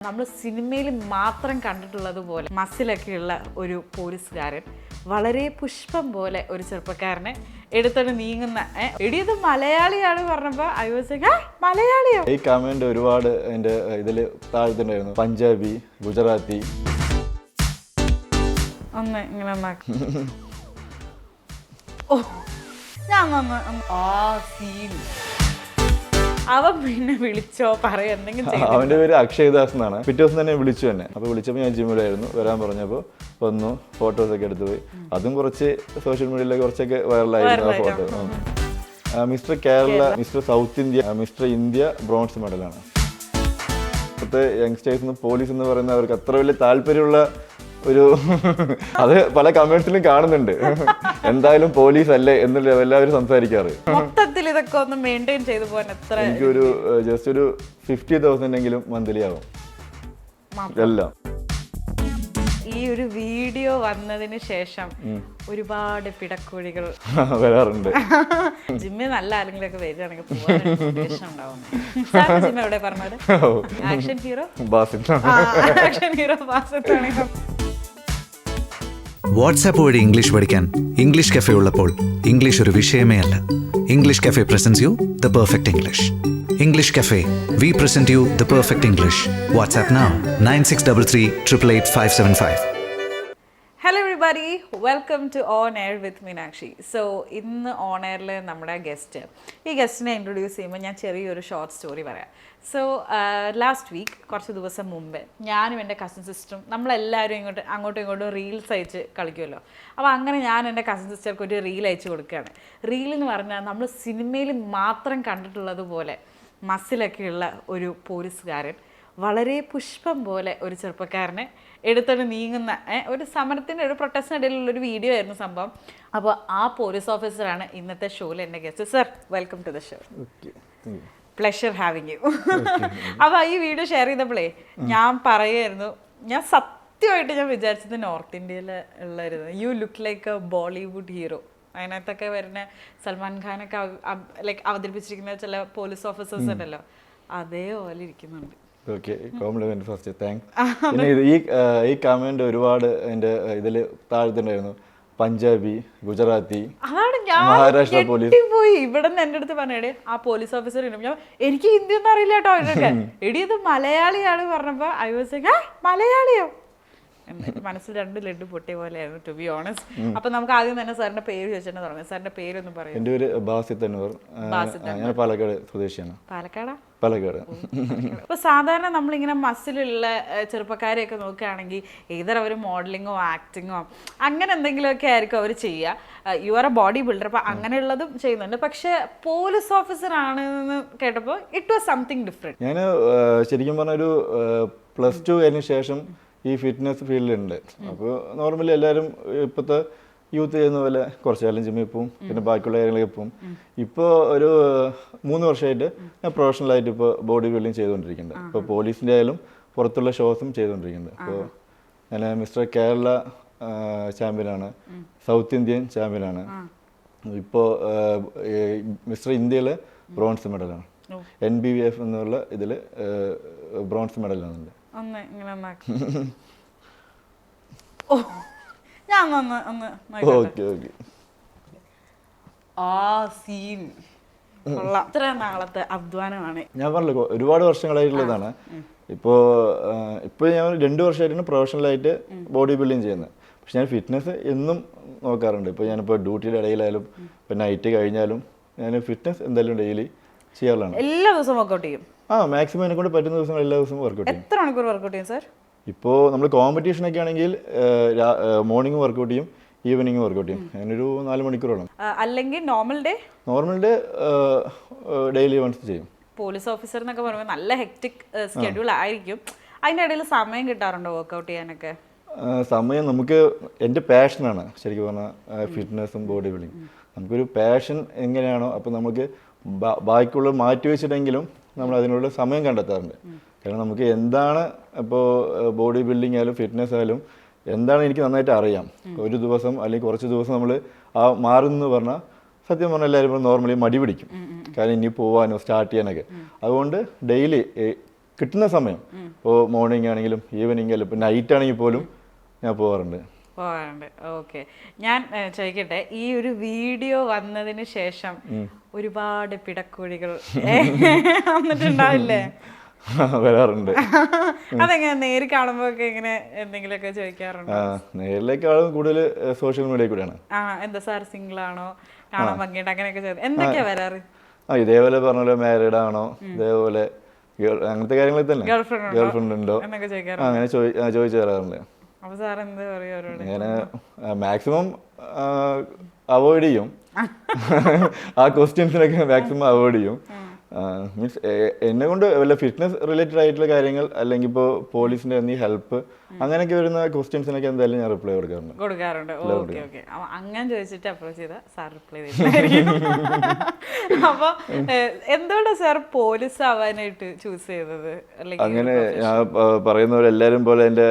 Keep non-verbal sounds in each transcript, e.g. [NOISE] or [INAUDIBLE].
നമ്മൾ സിനിമയിൽ മാത്രം കണ്ടിട്ടുള്ളത് പോലെ മസിലൊക്കെയുള്ള ഒരു പോലീസുകാരൻ വളരെ പുഷ്പം പോലെ ഒരു ചെറുപ്പക്കാരനെ എടുത്തോണ്ട് നീങ്ങുന്ന എടിയത് മലയാളിയാണ് പറഞ്ഞപ്പോ ഐ വാസ് മലയാളിയോ? ഈ കമന്റ് ഒരുപാട് എന്റെ ഇതിൽ താഴ്ത്തിണ്ടായിരുന്നു. പഞ്ചാബി ഗുജറാത്തി. ഒന്ന് ഇങ്ങനെ ഒന്നാക്കി. ഓ ഞാൻ ഒന്ന് ആ സീൻ അവൻ പിന്നെ വിളിച്ചോ പറയോ എന്തെങ്കിലും ചെയ്തു അവന്റെ പേര് അക്ഷയദാസ് എന്നാണ് പിറ്റേ ദിവസം തന്നെ വിളിച്ചു തന്നെ അപ്പോൾ വിളിച്ചപ്പോൾ ഞാൻ ജിമ്മിലായിരുന്നു വരാൻ പറഞ്ഞപ്പോൾ വന്നു ഫോട്ടോസ് ഒക്കെ എടുത്തു പോയി. അതും കുറച്ച് സോഷ്യൽ മീഡിയയിലൊക്കെ കുറച്ചൊക്കെ വൈറലായിരുന്നു ആ photo mister Kerala mister south India mister India bronze മെഡലാണ് ഇപ്പോഴത്തെ യങ്സ്റ്റേഴ്സ് പോലീസ് എന്ന് പറയുന്ന അവർക്ക് അത്ര വലിയ താല്പര്യമുള്ള ഒരു [LAUGHS] അത് പല കമന്റ്സിലും കാണുന്നുണ്ട്. [LAUGHS] എന്തായാലും പോലീസ് അല്ലേ എന്നുള്ള എല്ലാവരും സംസാരിക്കാറ്. ഇതൊക്കെ ഒന്ന് മെയിന്റെയിൻ ചെയ്തു പോകാൻ എത്ര എനിക്കൊരു ജസ്റ്റ് ഒരു ഫിഫ്റ്റി തൗസൻഡ് എങ്കിലും മന്ത്ലി ആവും. എല്ലാം ഈ ഒരു വീഡിയോ വന്നതിന് ശേഷം ഒരുപാട് പിടക്കോഴികൾ. [LAUGHS] വരാറുണ്ട്. ജിമ്മിൽ നല്ല ആരെങ്കിലും ഒക്കെ വരികയാണെങ്കിൽ ജിമ്മ എവിടെ പറഞ്ഞത്? Action hero? ആക്ഷൻ ഹീറോ പാസത്താണെങ്കിൽ വാട്സാപ്പ് വഴി ഇംഗ്ലീഷ് പഠിക്കാൻ ഇംഗ്ലീഷ് കഫേ ഉള്ളപ്പോൾ ഇംഗ്ലീഷ് ഒരു വിഷയമേ അല്ല. English cafe presents you the perfect English English cafe we present you the perfect English WhatsApp now nine six double three triple eight five seven five hello everybody welcome to on air with Meenakshi so ഇന്ന് on എയറിൽ നമ്മുടെ guest ഈ ഗസ്റ്റിനെ introduce ചെയ്യുമ്പോൾ ഞാൻ ചെറിയൊരു short story പറയാം. So last week കുറച്ച് ദിവസം മുമ്പ് ഞാനും എന്റെ കസിൻ സിസ്റ്ററും നമ്മളെല്ലാവരും ഇങ്ങോട്ട് അങ്ങോട്ടും ഇങ്ങോട്ടും റീൽസ് അയച്ച് കളിക്കുമല്ലോ. അപ്പോൾ അങ്ങനെ ഞാൻ എന്റെ കസിൻ സിസ്റ്റർക്ക് ഒരു റീൽ അയച്ച് കൊടുക്കുകയാണ്. റീൽ എന്ന് പറഞ്ഞാൽ നമ്മൾ സിനിമയിൽ മാത്രം കണ്ടിട്ടുള്ളത് പോലെ മസിലൊക്കെയുള്ള ഒരു പോലീസുകാരൻ വളരെ പുഷ്പം പോലെ ഒരു ചെറുപ്പക്കാരനെ എടുത്തോണ്ട് നീങ്ങുന്ന ഒരു സമരത്തിന്റെ ഒരു പ്രൊട്ടസ്റ്റിനിടയിലുള്ള ഒരു വീഡിയോ ആയിരുന്നു സംഭവം. അപ്പോൾ ആ പോലീസ് ഓഫീസറാണ് ഇന്നത്തെ ഷോയിൽ എന്റെ guest sir welcome to the show pleasure having you അപ്പോൾ ഈ വീഡിയോ ഷെയർ ചെയ്തപ്പോഴേ ഞാൻ പറയുമായിരുന്നു ഞാൻ സത്യമായിട്ട് ഞാൻ വിചാരിച്ചത് നോർത്ത് ഇന്ത്യയിൽ ഉള്ളായിരുന്നു. You look like a Bollywood hero അതിനകത്തൊക്കെ വരുന്ന സൽമാൻ ഖാനൊക്കെ ലൈക്ക് അവതരിപ്പിച്ചിരിക്കുന്ന ചില പോലീസ് ഓഫീസേഴ്സ് ഉണ്ടല്ലോ അതേപോലെ ഇരിക്കുന്നുണ്ട്. കോംപ്ലിമെന്റ് ഫസ്റ്റ് ഈ ഈ കമന്റ് ഒരുപാട് എന്റെ ഇതിൽ താഴ്ത്തിണ്ടായിരുന്നു. പഞ്ചാബി ഗുജറാത്തി മഹാരാഷ്ട്ര പോലീസ്. പോയി ഇവിടെ നിന്ന് എന്റെ അടുത്ത് പറഞ്ഞേ ആ പോലീസ് ഓഫീസർ ഞാൻ എനിക്ക് ഹിന്ദി ഒന്നും അറിയില്ല കേട്ടോ അവരൊക്കെ എടി ഇത് മലയാളിയാണ് പറഞ്ഞപ്പോ ഐ വാസ് മലയാളിയോ? എന്നിട്ട് മനസ്സിൽ രണ്ട് ലഡു പൊട്ടിയ പോലെയായിരുന്നു ടു ബി ഓണസ്റ്റ് അപ്പൊ നമുക്ക് ആദ്യം തന്നെ സാറിന്റെ പേര് ചോദിച്ചിട്ട് തുടങ്ങി. സാറിന്റെ പേരൊന്നും പറയും. എന്റെ പേര് ബാസിത്ത് അൻവർ ആ, ബാസിത്ത് ഞാൻ പാലക്കാട് സ്വദേശിയാണ്. പാലക്കാടാ? പാലക്കാട് അപ്പൊ സാധാരണ നമ്മളിങ്ങനെ മസിലുള്ള ചെറുപ്പക്കാരെയൊക്കെ നോക്കുകയാണെങ്കിൽ ഏതർ അവർ മോഡലിങ്ങോ ആക്ടിങ്ങോ അങ്ങനെ എന്തെങ്കിലുമൊക്കെ ആയിരിക്കും അവർ ചെയ്യുക. You are a body builder അപ്പൊ അങ്ങനെയുള്ളതും ചെയ്യുന്നുണ്ട്. പക്ഷെ പോലീസ് ഓഫീസർ ആണെന്ന് കേട്ടപ്പോൾ ഇറ്റ് വാസ് സംതിങ് ഡിഫറെ ഞാൻ ശരിക്കും പറഞ്ഞ ഒരു പ്ലസ് ടു കഴിഞ്ഞ ശേഷം ഈ ഫിറ്റ്നസ് ഫീൽഡിലുണ്ട് അപ്പോൾ നോർമലി എല്ലാവരും ഇപ്പോഴത്തെ യൂത്ത് ചെയ്യുന്ന പോലെ കുറച്ച് കാലം ജിമ്മിൽ പോവും പിന്നെ ബാക്കിയുള്ള കാര്യങ്ങളൊക്കെ പോവും. ഇപ്പോൾ ഒരു മൂന്ന് വർഷമായിട്ട് ഞാൻ പ്രൊഫഷണലായിട്ട് ഇപ്പോൾ ബോഡി ബിൽഡിങ് ചെയ്തുകൊണ്ടിരിക്കുന്നുണ്ട്. ഇപ്പോൾ പോലീസിന്റെ ആയാലും പുറത്തുള്ള ഷോസും ചെയ്തുകൊണ്ടിരിക്കുന്നുണ്ട്. അപ്പോൾ ഞാൻ മിസ്റ്റർ കേരള ചാമ്പ്യനാണ് സൗത്ത് ഇന്ത്യൻ ചാമ്പ്യനാണ് ഇപ്പോൾ മിസ്റ്റർ ഇന്ത്യയിലെ ബ്രോൺസ് മെഡലാണ് എൻ ബി വി എഫ് എന്നുള്ള ഇതിൽ ബ്രോൺസ് മെഡലാണ് ഓ. ഞാൻ ഒന്ന് ഒന്ന്. Okay okay. ആ സീൻ. കൊള്ളാം. ഇത്ര നാളത്തെ അധ്വാനമാണ്. ഞാൻ പറഞ്ഞല്ലോ ഒരുപാട് വർഷങ്ങളായിട്ടുള്ളതാണ്. ഇപ്പോൾ ഇപ്പോൾ ഞാൻ രണ്ട് വർഷമായിട്ടാണ് പ്രൊഫഷണലായിട്ട് ബോഡി ബിൽഡിങ് ചെയ്യുന്നത്. പക്ഷെ ഞാൻ ഫിറ്റ്നസ് എന്നും നോക്കാറുണ്ട്. ഇപ്പോൾ ഞാനിപ്പോൾ ഡ്യൂട്ടിയുടെ ഇടയിലായാലും ഇപ്പോൾ നൈറ്റ് കഴിഞ്ഞാലും ഞാൻ ഫിറ്റ്നസ് എന്തായാലും ഡെയിലി ചെയ്യാറുള്ളതാണ്. എല്ലാ ദിവസവും വർക്കൗട്ട് ചെയ്യും. ആ മാക്സിമം എന്നെ കൊണ്ട് പറ്റുന്ന ദിവസങ്ങൾ എല്ലാ ദിവസവും വർക്കൗട്ട് ചെയ്യും. എത്ര മണിക്കൂർ വർക്കൗട്ട് ചെയ്യും സാർ ഇപ്പോൾ നമ്മൾ കോമ്പറ്റീഷനൊക്കെ ആണെങ്കിൽ മോർണിംഗ് വർക്കൗട്ട് ചെയ്യും ഈവനിങ് വർക്കൗട്ട് ചെയ്യും. ഞാനൊരു നാല് മണിക്കൂറോളം. അല്ലെങ്കിൽ normal day normal day daily once ചെയ്യും. പോലീസ് ഓഫീസർ എന്നൊക്കെ പറയുമ്പോൾ നല്ല ഹെക്ടിക് സ്കെഡ്യൂൾ ആയിരിക്കും. അതിന്റെ ഇടയിൽ സമയം കിട്ടാറുണ്ടോ വർക്കൗട്ട് ചെയ്യാനൊക്കെ? സമയം നമുക്ക് എന്റെ പാഷനാണ് ശരിക്കും പറഞ്ഞാൽ ഫിറ്റ്നസ്സും ബോഡി ബിൽഡിങ് നമുക്കൊരു പാഷൻ എങ്ങനെയാണോ അപ്പോൾ നമുക്ക് ബാക്കിയുള്ള മാറ്റി വെച്ചിട്ടെങ്കിലും നമ്മൾ അതിനുള്ള സമയം കണ്ടെത്താറുണ്ട്. കാരണം നമുക്ക് എന്താണ് ഇപ്പോൾ ബോഡി ബിൽഡിംഗ് ആയാലും ഫിറ്റ്നസ് ആയാലും എന്താണ് എനിക്ക് നന്നായിട്ട് അറിയാം. ഒരു ദിവസം അല്ലെങ്കിൽ കുറച്ച് ദിവസം നമ്മൾ ആ മാറുന്നു പറഞ്ഞാൽ സത്യം പറഞ്ഞാൽ എല്ലാവരും നോർമലി മടി പിടിക്കും. കാരണം ഇനി പോവാനോ സ്റ്റാർട്ട് ചെയ്യാനൊക്കെ. അതുകൊണ്ട് ഡെയിലി കിട്ടുന്ന സമയം. ഇപ്പോൾ മോർണിംഗ് ആണെങ്കിലും ഈവനിങ് ആയാലും ഇപ്പോൾ നൈറ്റ് ആണെങ്കിൽ പോലും ഞാൻ പോകാറുണ്ട് പോകാറുണ്ട് ഓക്കെ ഞാൻ ചോദിക്കട്ടെ ഈ ഒരു വീഡിയോ വന്നതിന് ശേഷം ഒരുപാട് പിടക്കോഴികൾ വന്നിട്ടുണ്ടാവില്ലേ? [LAUGHS] [LAUGHS] വരാറുണ്ട്. [LAUGHS] അതെങ്ങനെ നേരിൽ കാണുമ്പോ ഒക്കെ ഇങ്ങനെ എന്തെങ്കിലുമൊക്കെ ചോദിക്കാറുണ്ട്? നേരിലേക്കാളും കൂടുതൽ സോഷ്യൽ മീഡിയ കൂടെയാണ്. ആ എന്താ സാർ സിംഗിൾ ആണോ? കാണാൻ ഭംഗിയുണ്ട് അങ്ങനെയൊക്കെ ചോദിക്കും എന്തൊക്കെയാ വരാറ്? ആ ഇതേപോലെ പറഞ്ഞ പോലെ മാരീഡ് ആണോ? ഇതേപോലെ അങ്ങനത്തെ കാര്യങ്ങളിൽ തന്നെ. ഗേൾഫ്രണ്ട് ഉണ്ടോ? ഗേൾ ഫ്രണ്ട് ഉണ്ടോ അങ്ങനെ ചോദിച്ചു തരാറുണ്ട് അങ്ങനെ മാക്സിമം അവോയ്ഡ് ചെയ്യും. ആ. ക്വസ്റ്റ്യൻസിനൊക്കെ മാക്സിമം അവോയ്ഡ് ചെയ്യും. മീൻസ് എന്നെ കൊണ്ട് വല്ല ഫിറ്റ്നസ് റിലേറ്റഡ് ആയിട്ടുള്ള കാര്യങ്ങൾ അല്ലെങ്കിൽ ഇപ്പോൾ പോലീസിന്റെ എന്തെങ്കിലും ഹെൽപ്പ് അങ്ങനെയൊക്കെ വരുന്ന ക്വസ്റ്റ്യൻസിനൊക്കെ എന്തായാലും ഞാൻ റിപ്ലൈ കൊടുക്കാറുണ്ട്. കൊടുക്കാറുണ്ട്. Okay okay. അങ്ങനെ ചോദിച്ചിട്ട് അപ്രോച്ച് ചെയ്ത സാർ റിപ്ലൈ ചെയ്തിട്ടുണ്ടായിരിക്കും അപ്പൊ എന്തുകൊണ്ട് എന്തുകൊണ്ടാ സാർ പോലീസ് ആവാനായിട്ട് ചൂസ് ചെയ്തത്? അങ്ങനെ ഞാൻ പറയുന്നവർ പറയുന്ന പോലെ എന്റെ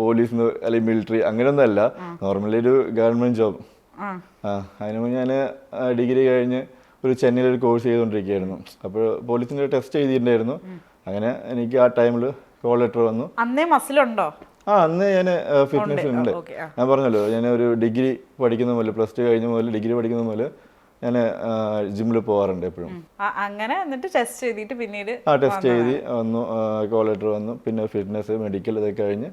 പോലീസ് അല്ലെങ്കിൽ മിലിറ്ററി അങ്ങനെയൊന്നും അല്ല നോർമലി ഒരു ഗവൺമെന്റ് ജോബ് അതിന് മുമ്പ് ഞാൻ ഡിഗ്രി കഴിഞ്ഞ് ഒരു ചെന്നൈയിൽ ഒരു കോഴ്സ് ചെയ്തുകൊണ്ടിരിക്കുകയായിരുന്നു. അപ്പോൾ പോലീസിന്റെ ടെസ്റ്റ് എഴുതിയിട്ടുണ്ടായിരുന്നു. അങ്ങനെ എനിക്ക് ആ ടൈമിൽ കോൾ ലെറ്റർ വന്നു. അന്നേ മസിലുണ്ടോ ആ അന്ന് ഞാൻ ഫിറ്റ്നസ് ഉണ്ട്. ഞാൻ പറഞ്ഞല്ലോ ഞാൻ ഒരു ഡിഗ്രി പഠിക്കുന്ന മുതൽ പ്ലസ് ടു കഴിഞ്ഞ മുതൽ ഡിഗ്രി പഠിക്കുന്ന മുതൽ ഞാൻ ജിമ്മിൽ പോകാറുണ്ട് എപ്പോഴും. അങ്ങനെ എന്നിട്ട് ടെസ്റ്റ് ചെയ്തിട്ട് പിന്നീട് ആ ടെസ്റ്റ് ചെയ്ത് വന്നു കോൾ ലെറ്റർ വന്നു. പിന്നെ ഫിറ്റ്നസ് മെഡിക്കൽ ഇതൊക്കെ കഴിഞ്ഞ്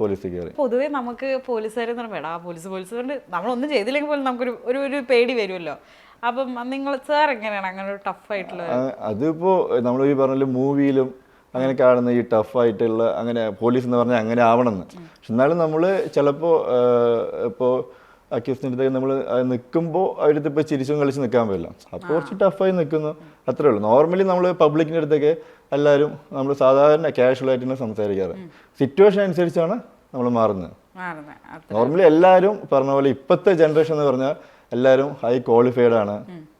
പോലീസ് കയറി. പൊതുവെ നമുക്ക് പോലീസുകാരെ പറയുമ്പോൾ ആ പോലീസ് പോലീസ് കൊണ്ട് നമ്മളൊന്നും ചെയ്തില്ലെങ്കിൽ പോലും നമുക്കൊരു ഒരു ഒരു പേടി വരുമല്ലോ. അപ്പം നിങ്ങൾ സാർ എങ്ങനെയാണ് അങ്ങനെ ഒരു ടഫ് ആയിട്ടുള്ള അതിപ്പോ നമ്മൾ ഈ പറഞ്ഞ മൂവിയിലും അങ്ങനെ കാണുന്ന ഈ ടഫ് ആയിട്ടുള്ള അങ്ങനെ പോലീസ് എന്ന് പറഞ്ഞാൽ അങ്ങനെ ആവണമെന്ന്. പക്ഷെ എന്നാലും നമ്മൾ ചിലപ്പോൾ ഇപ്പോൾ അക്യൂസിന്റെ അടുത്ത് നമ്മൾ നിൽക്കുമ്പോൾ അവരുടെ ഇപ്പോൾ ചിരിച്ചും കളിച്ച് നിൽക്കാൻ പറ്റില്ല. അപ്പോൾ കുറച്ച് ടഫായി നിൽക്കുന്നു അത്രേ ഉള്ളൂ. നോർമലി നമ്മൾ പബ്ലിക്കിന്റെ അടുത്തൊക്കെ എല്ലാവരും നമ്മൾ സാധാരണ കാഷ്വൽ ആയിട്ടാണ് തന്നെ സംസാരിക്കാറ്. സിറ്റുവേഷൻ അനുസരിച്ചാണ് നമ്മൾ മാറുന്നത്. നോർമലി എല്ലാവരും പറഞ്ഞ പോലെ ഇപ്പോഴത്തെ ജനറേഷൻ എന്ന് പറഞ്ഞാൽ എല്ലാവരും ഹൈ ക്വാളിഫൈഡ് ആണ്.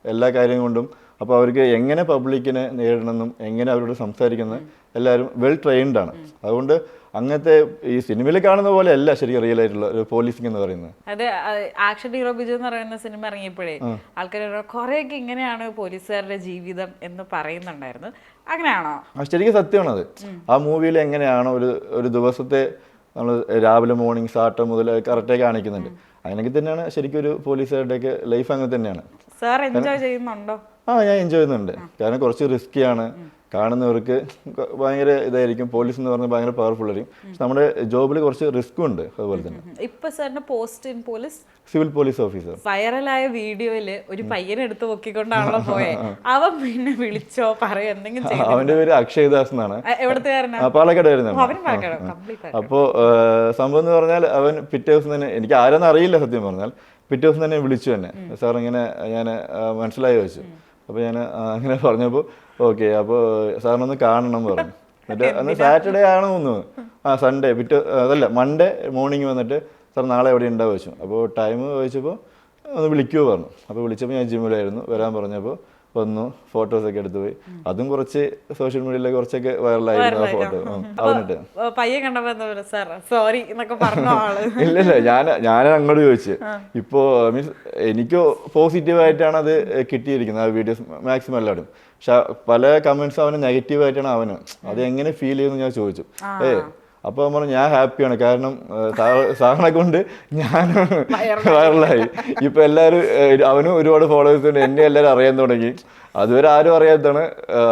എല്ലാ കാര്യം കൊണ്ടും. അപ്പോൾ അവർക്ക് എങ്ങനെ പബ്ലിക്കിനെ നേരിടണമെന്നും എങ്ങനെ അവരോട് സംസാരിക്കുന്നത് എല്ലാവരും വെൽ ട്രെയിൻഡ് ആണ്. അതുകൊണ്ട് അങ്ങനത്തെ ഈ സിനിമയിൽ കാണുന്ന പോലെ അല്ല ശരിക്കും റിയൽ ആയിട്ടുള്ള ഒരു പോലീസിംഗ് എന്ന് പറയുന്നത്. അത് ആക്ഷൻ ഹീറോ ബിജു എന്ന് പറയുന്ന സിനിമ ഇറങ്ങിയപ്പോഴേ ആൾക്കാർ കുറെയൊക്കെ ഇങ്ങനെയാണ് പോലീസുകാരുടെ ജീവിതം എന്ന് പറയുന്നുണ്ടായിരുന്നു. അങ്ങനെയാണോ? ശരിക്കും ശരിക്കും അത്. ആ മൂവിയിൽ എങ്ങനെയാണോ ഒരു ഒരു ദിവസത്തെ നമ്മൾ രാവിലെ മോർണിംഗ് സ്റ്റാർട്ട് മുതൽ കറക്റ്റായി കാണിക്കുന്നുണ്ട്. അങ്ങനെയൊക്കെ തന്നെയാണ് ശരിക്കും ഒരു പോലീസുകാരുടെയൊക്കെ ലൈഫ് അങ്ങനെ തന്നെയാണ്. സാർ എൻജോയ് ചെയ്യുന്നുണ്ടോ? ആ ഞാൻ എൻജോയ് ചെയ്യുന്നുണ്ട്. കാരണം കുറച്ച് റിസ്ക്കിയാണ് കാണുന്നവർക്ക് ഭയങ്കര ഇതായിരിക്കും. പോലീസ് എന്ന് പറഞ്ഞാൽ ഭയങ്കര പവർഫുൾ ആയിരിക്കും. പക്ഷെ നമ്മുടെ ജോബിൽ കുറച്ച് റിസ്ക് ഉണ്ട് അതുപോലെ തന്നെ. ഇപ്പൊ സാറിന്റെ post in police civil police officer വൈറലായ വീഡിയോയിൽ ഒരു പയ്യനെ എടുത്ത് പൊക്കിക്കൊണ്ടാണല്ലോ പോയെ. അവൻ പിന്നെ വിളിച്ചോ പറയോ എന്തെങ്കിലും അവന്റെ പേര് അക്ഷയ് ദാസ് എന്നാണ്. പാലക്കാട് വരുന്നതാണ് അവന് പാലക്കാടോ. കംപ്ലീറ്റ് അപ്പോൾ സംഭവം എന്ന് പറഞ്ഞാൽ അവൻ പിറ്റേ ദിവസം തന്നെ എനിക്ക് ആരെന്ന് അറിയില്ല സത്യം പറഞ്ഞാൽ. പിറ്റേ ദിവസം തന്നെ വിളിച്ചു തന്നെ സാർ ഇങ്ങനെ ഞാൻ മനസ്സിലായി വെച്ചു അപ്പോൾ ഞാൻ അങ്ങനെ പറഞ്ഞപ്പോൾ ഓക്കെ അപ്പോൾ സാറിനൊന്ന് കാണണം പറഞ്ഞു. എന്നിട്ട് അന്ന് സാറ്റർഡേ ആണോ ഒന്ന് ആ സൺഡേ പിറ്റേ അതല്ല മൺഡേ മോർണിംഗ് വന്നിട്ട് സാർ നാളെ എവിടെ ഉണ്ടാവും വെച്ചു അപ്പോൾ ടൈം ചോദിച്ചപ്പോൾ ഒന്ന് വിളിക്കുമോ പറഞ്ഞു. അപ്പോൾ വിളിച്ചപ്പോൾ ഞാൻ ജിമ്മിലായിരുന്നു വരാൻ പറഞ്ഞപ്പോൾ വന്നു ഫോട്ടോസ് ഒക്കെ എടുത്തു പോയി. അതും കുറച്ച് സോഷ്യൽ മീഡിയയിലൊക്കെ കുറച്ചൊക്കെ വൈറലായിരുന്നു ആ ഫോട്ടോ അവനിട്ട് കണ്ടപ്പോ സാർ സോറി എന്നൊക്കെ പറഞ്ഞ ആൾ. [LAUGHS] ഇല്ലല്ല ഞാൻ ഞാൻ അങ്ങോട്ട് ചോദിച്ചു. ഇപ്പോ മീൻസ് എനിക്ക് പോസിറ്റീവ് ആയിട്ടാണ് അത് കിട്ടിയിരിക്കുന്നത്. ആ വീഡിയോസ് മാക്സിമം എല്ലാവരും. പക്ഷെ പല കമന്റ്സ് അവന് നെഗറ്റീവ് ആയിട്ടാണ് അവന്. അത് എങ്ങനെ ഫീൽ ചെയ്യുന്നു ഞാൻ ചോദിച്ചു. ഏ അപ്പൊ നമ്മൾ ഞാൻ ഹാപ്പിയാണ്. കാരണം സാറിനെ കൊണ്ട് ഞാൻ വൈറലായി. ഇപ്പൊ എല്ലാവരും അവനും ഒരുപാട് ഫോളോവേഴ്സ് ഉണ്ട്. എന്നെ എല്ലാവരും അറിയാൻ തുടങ്ങി. അതുവരെ ആരും അറിയാത്തതാണ്.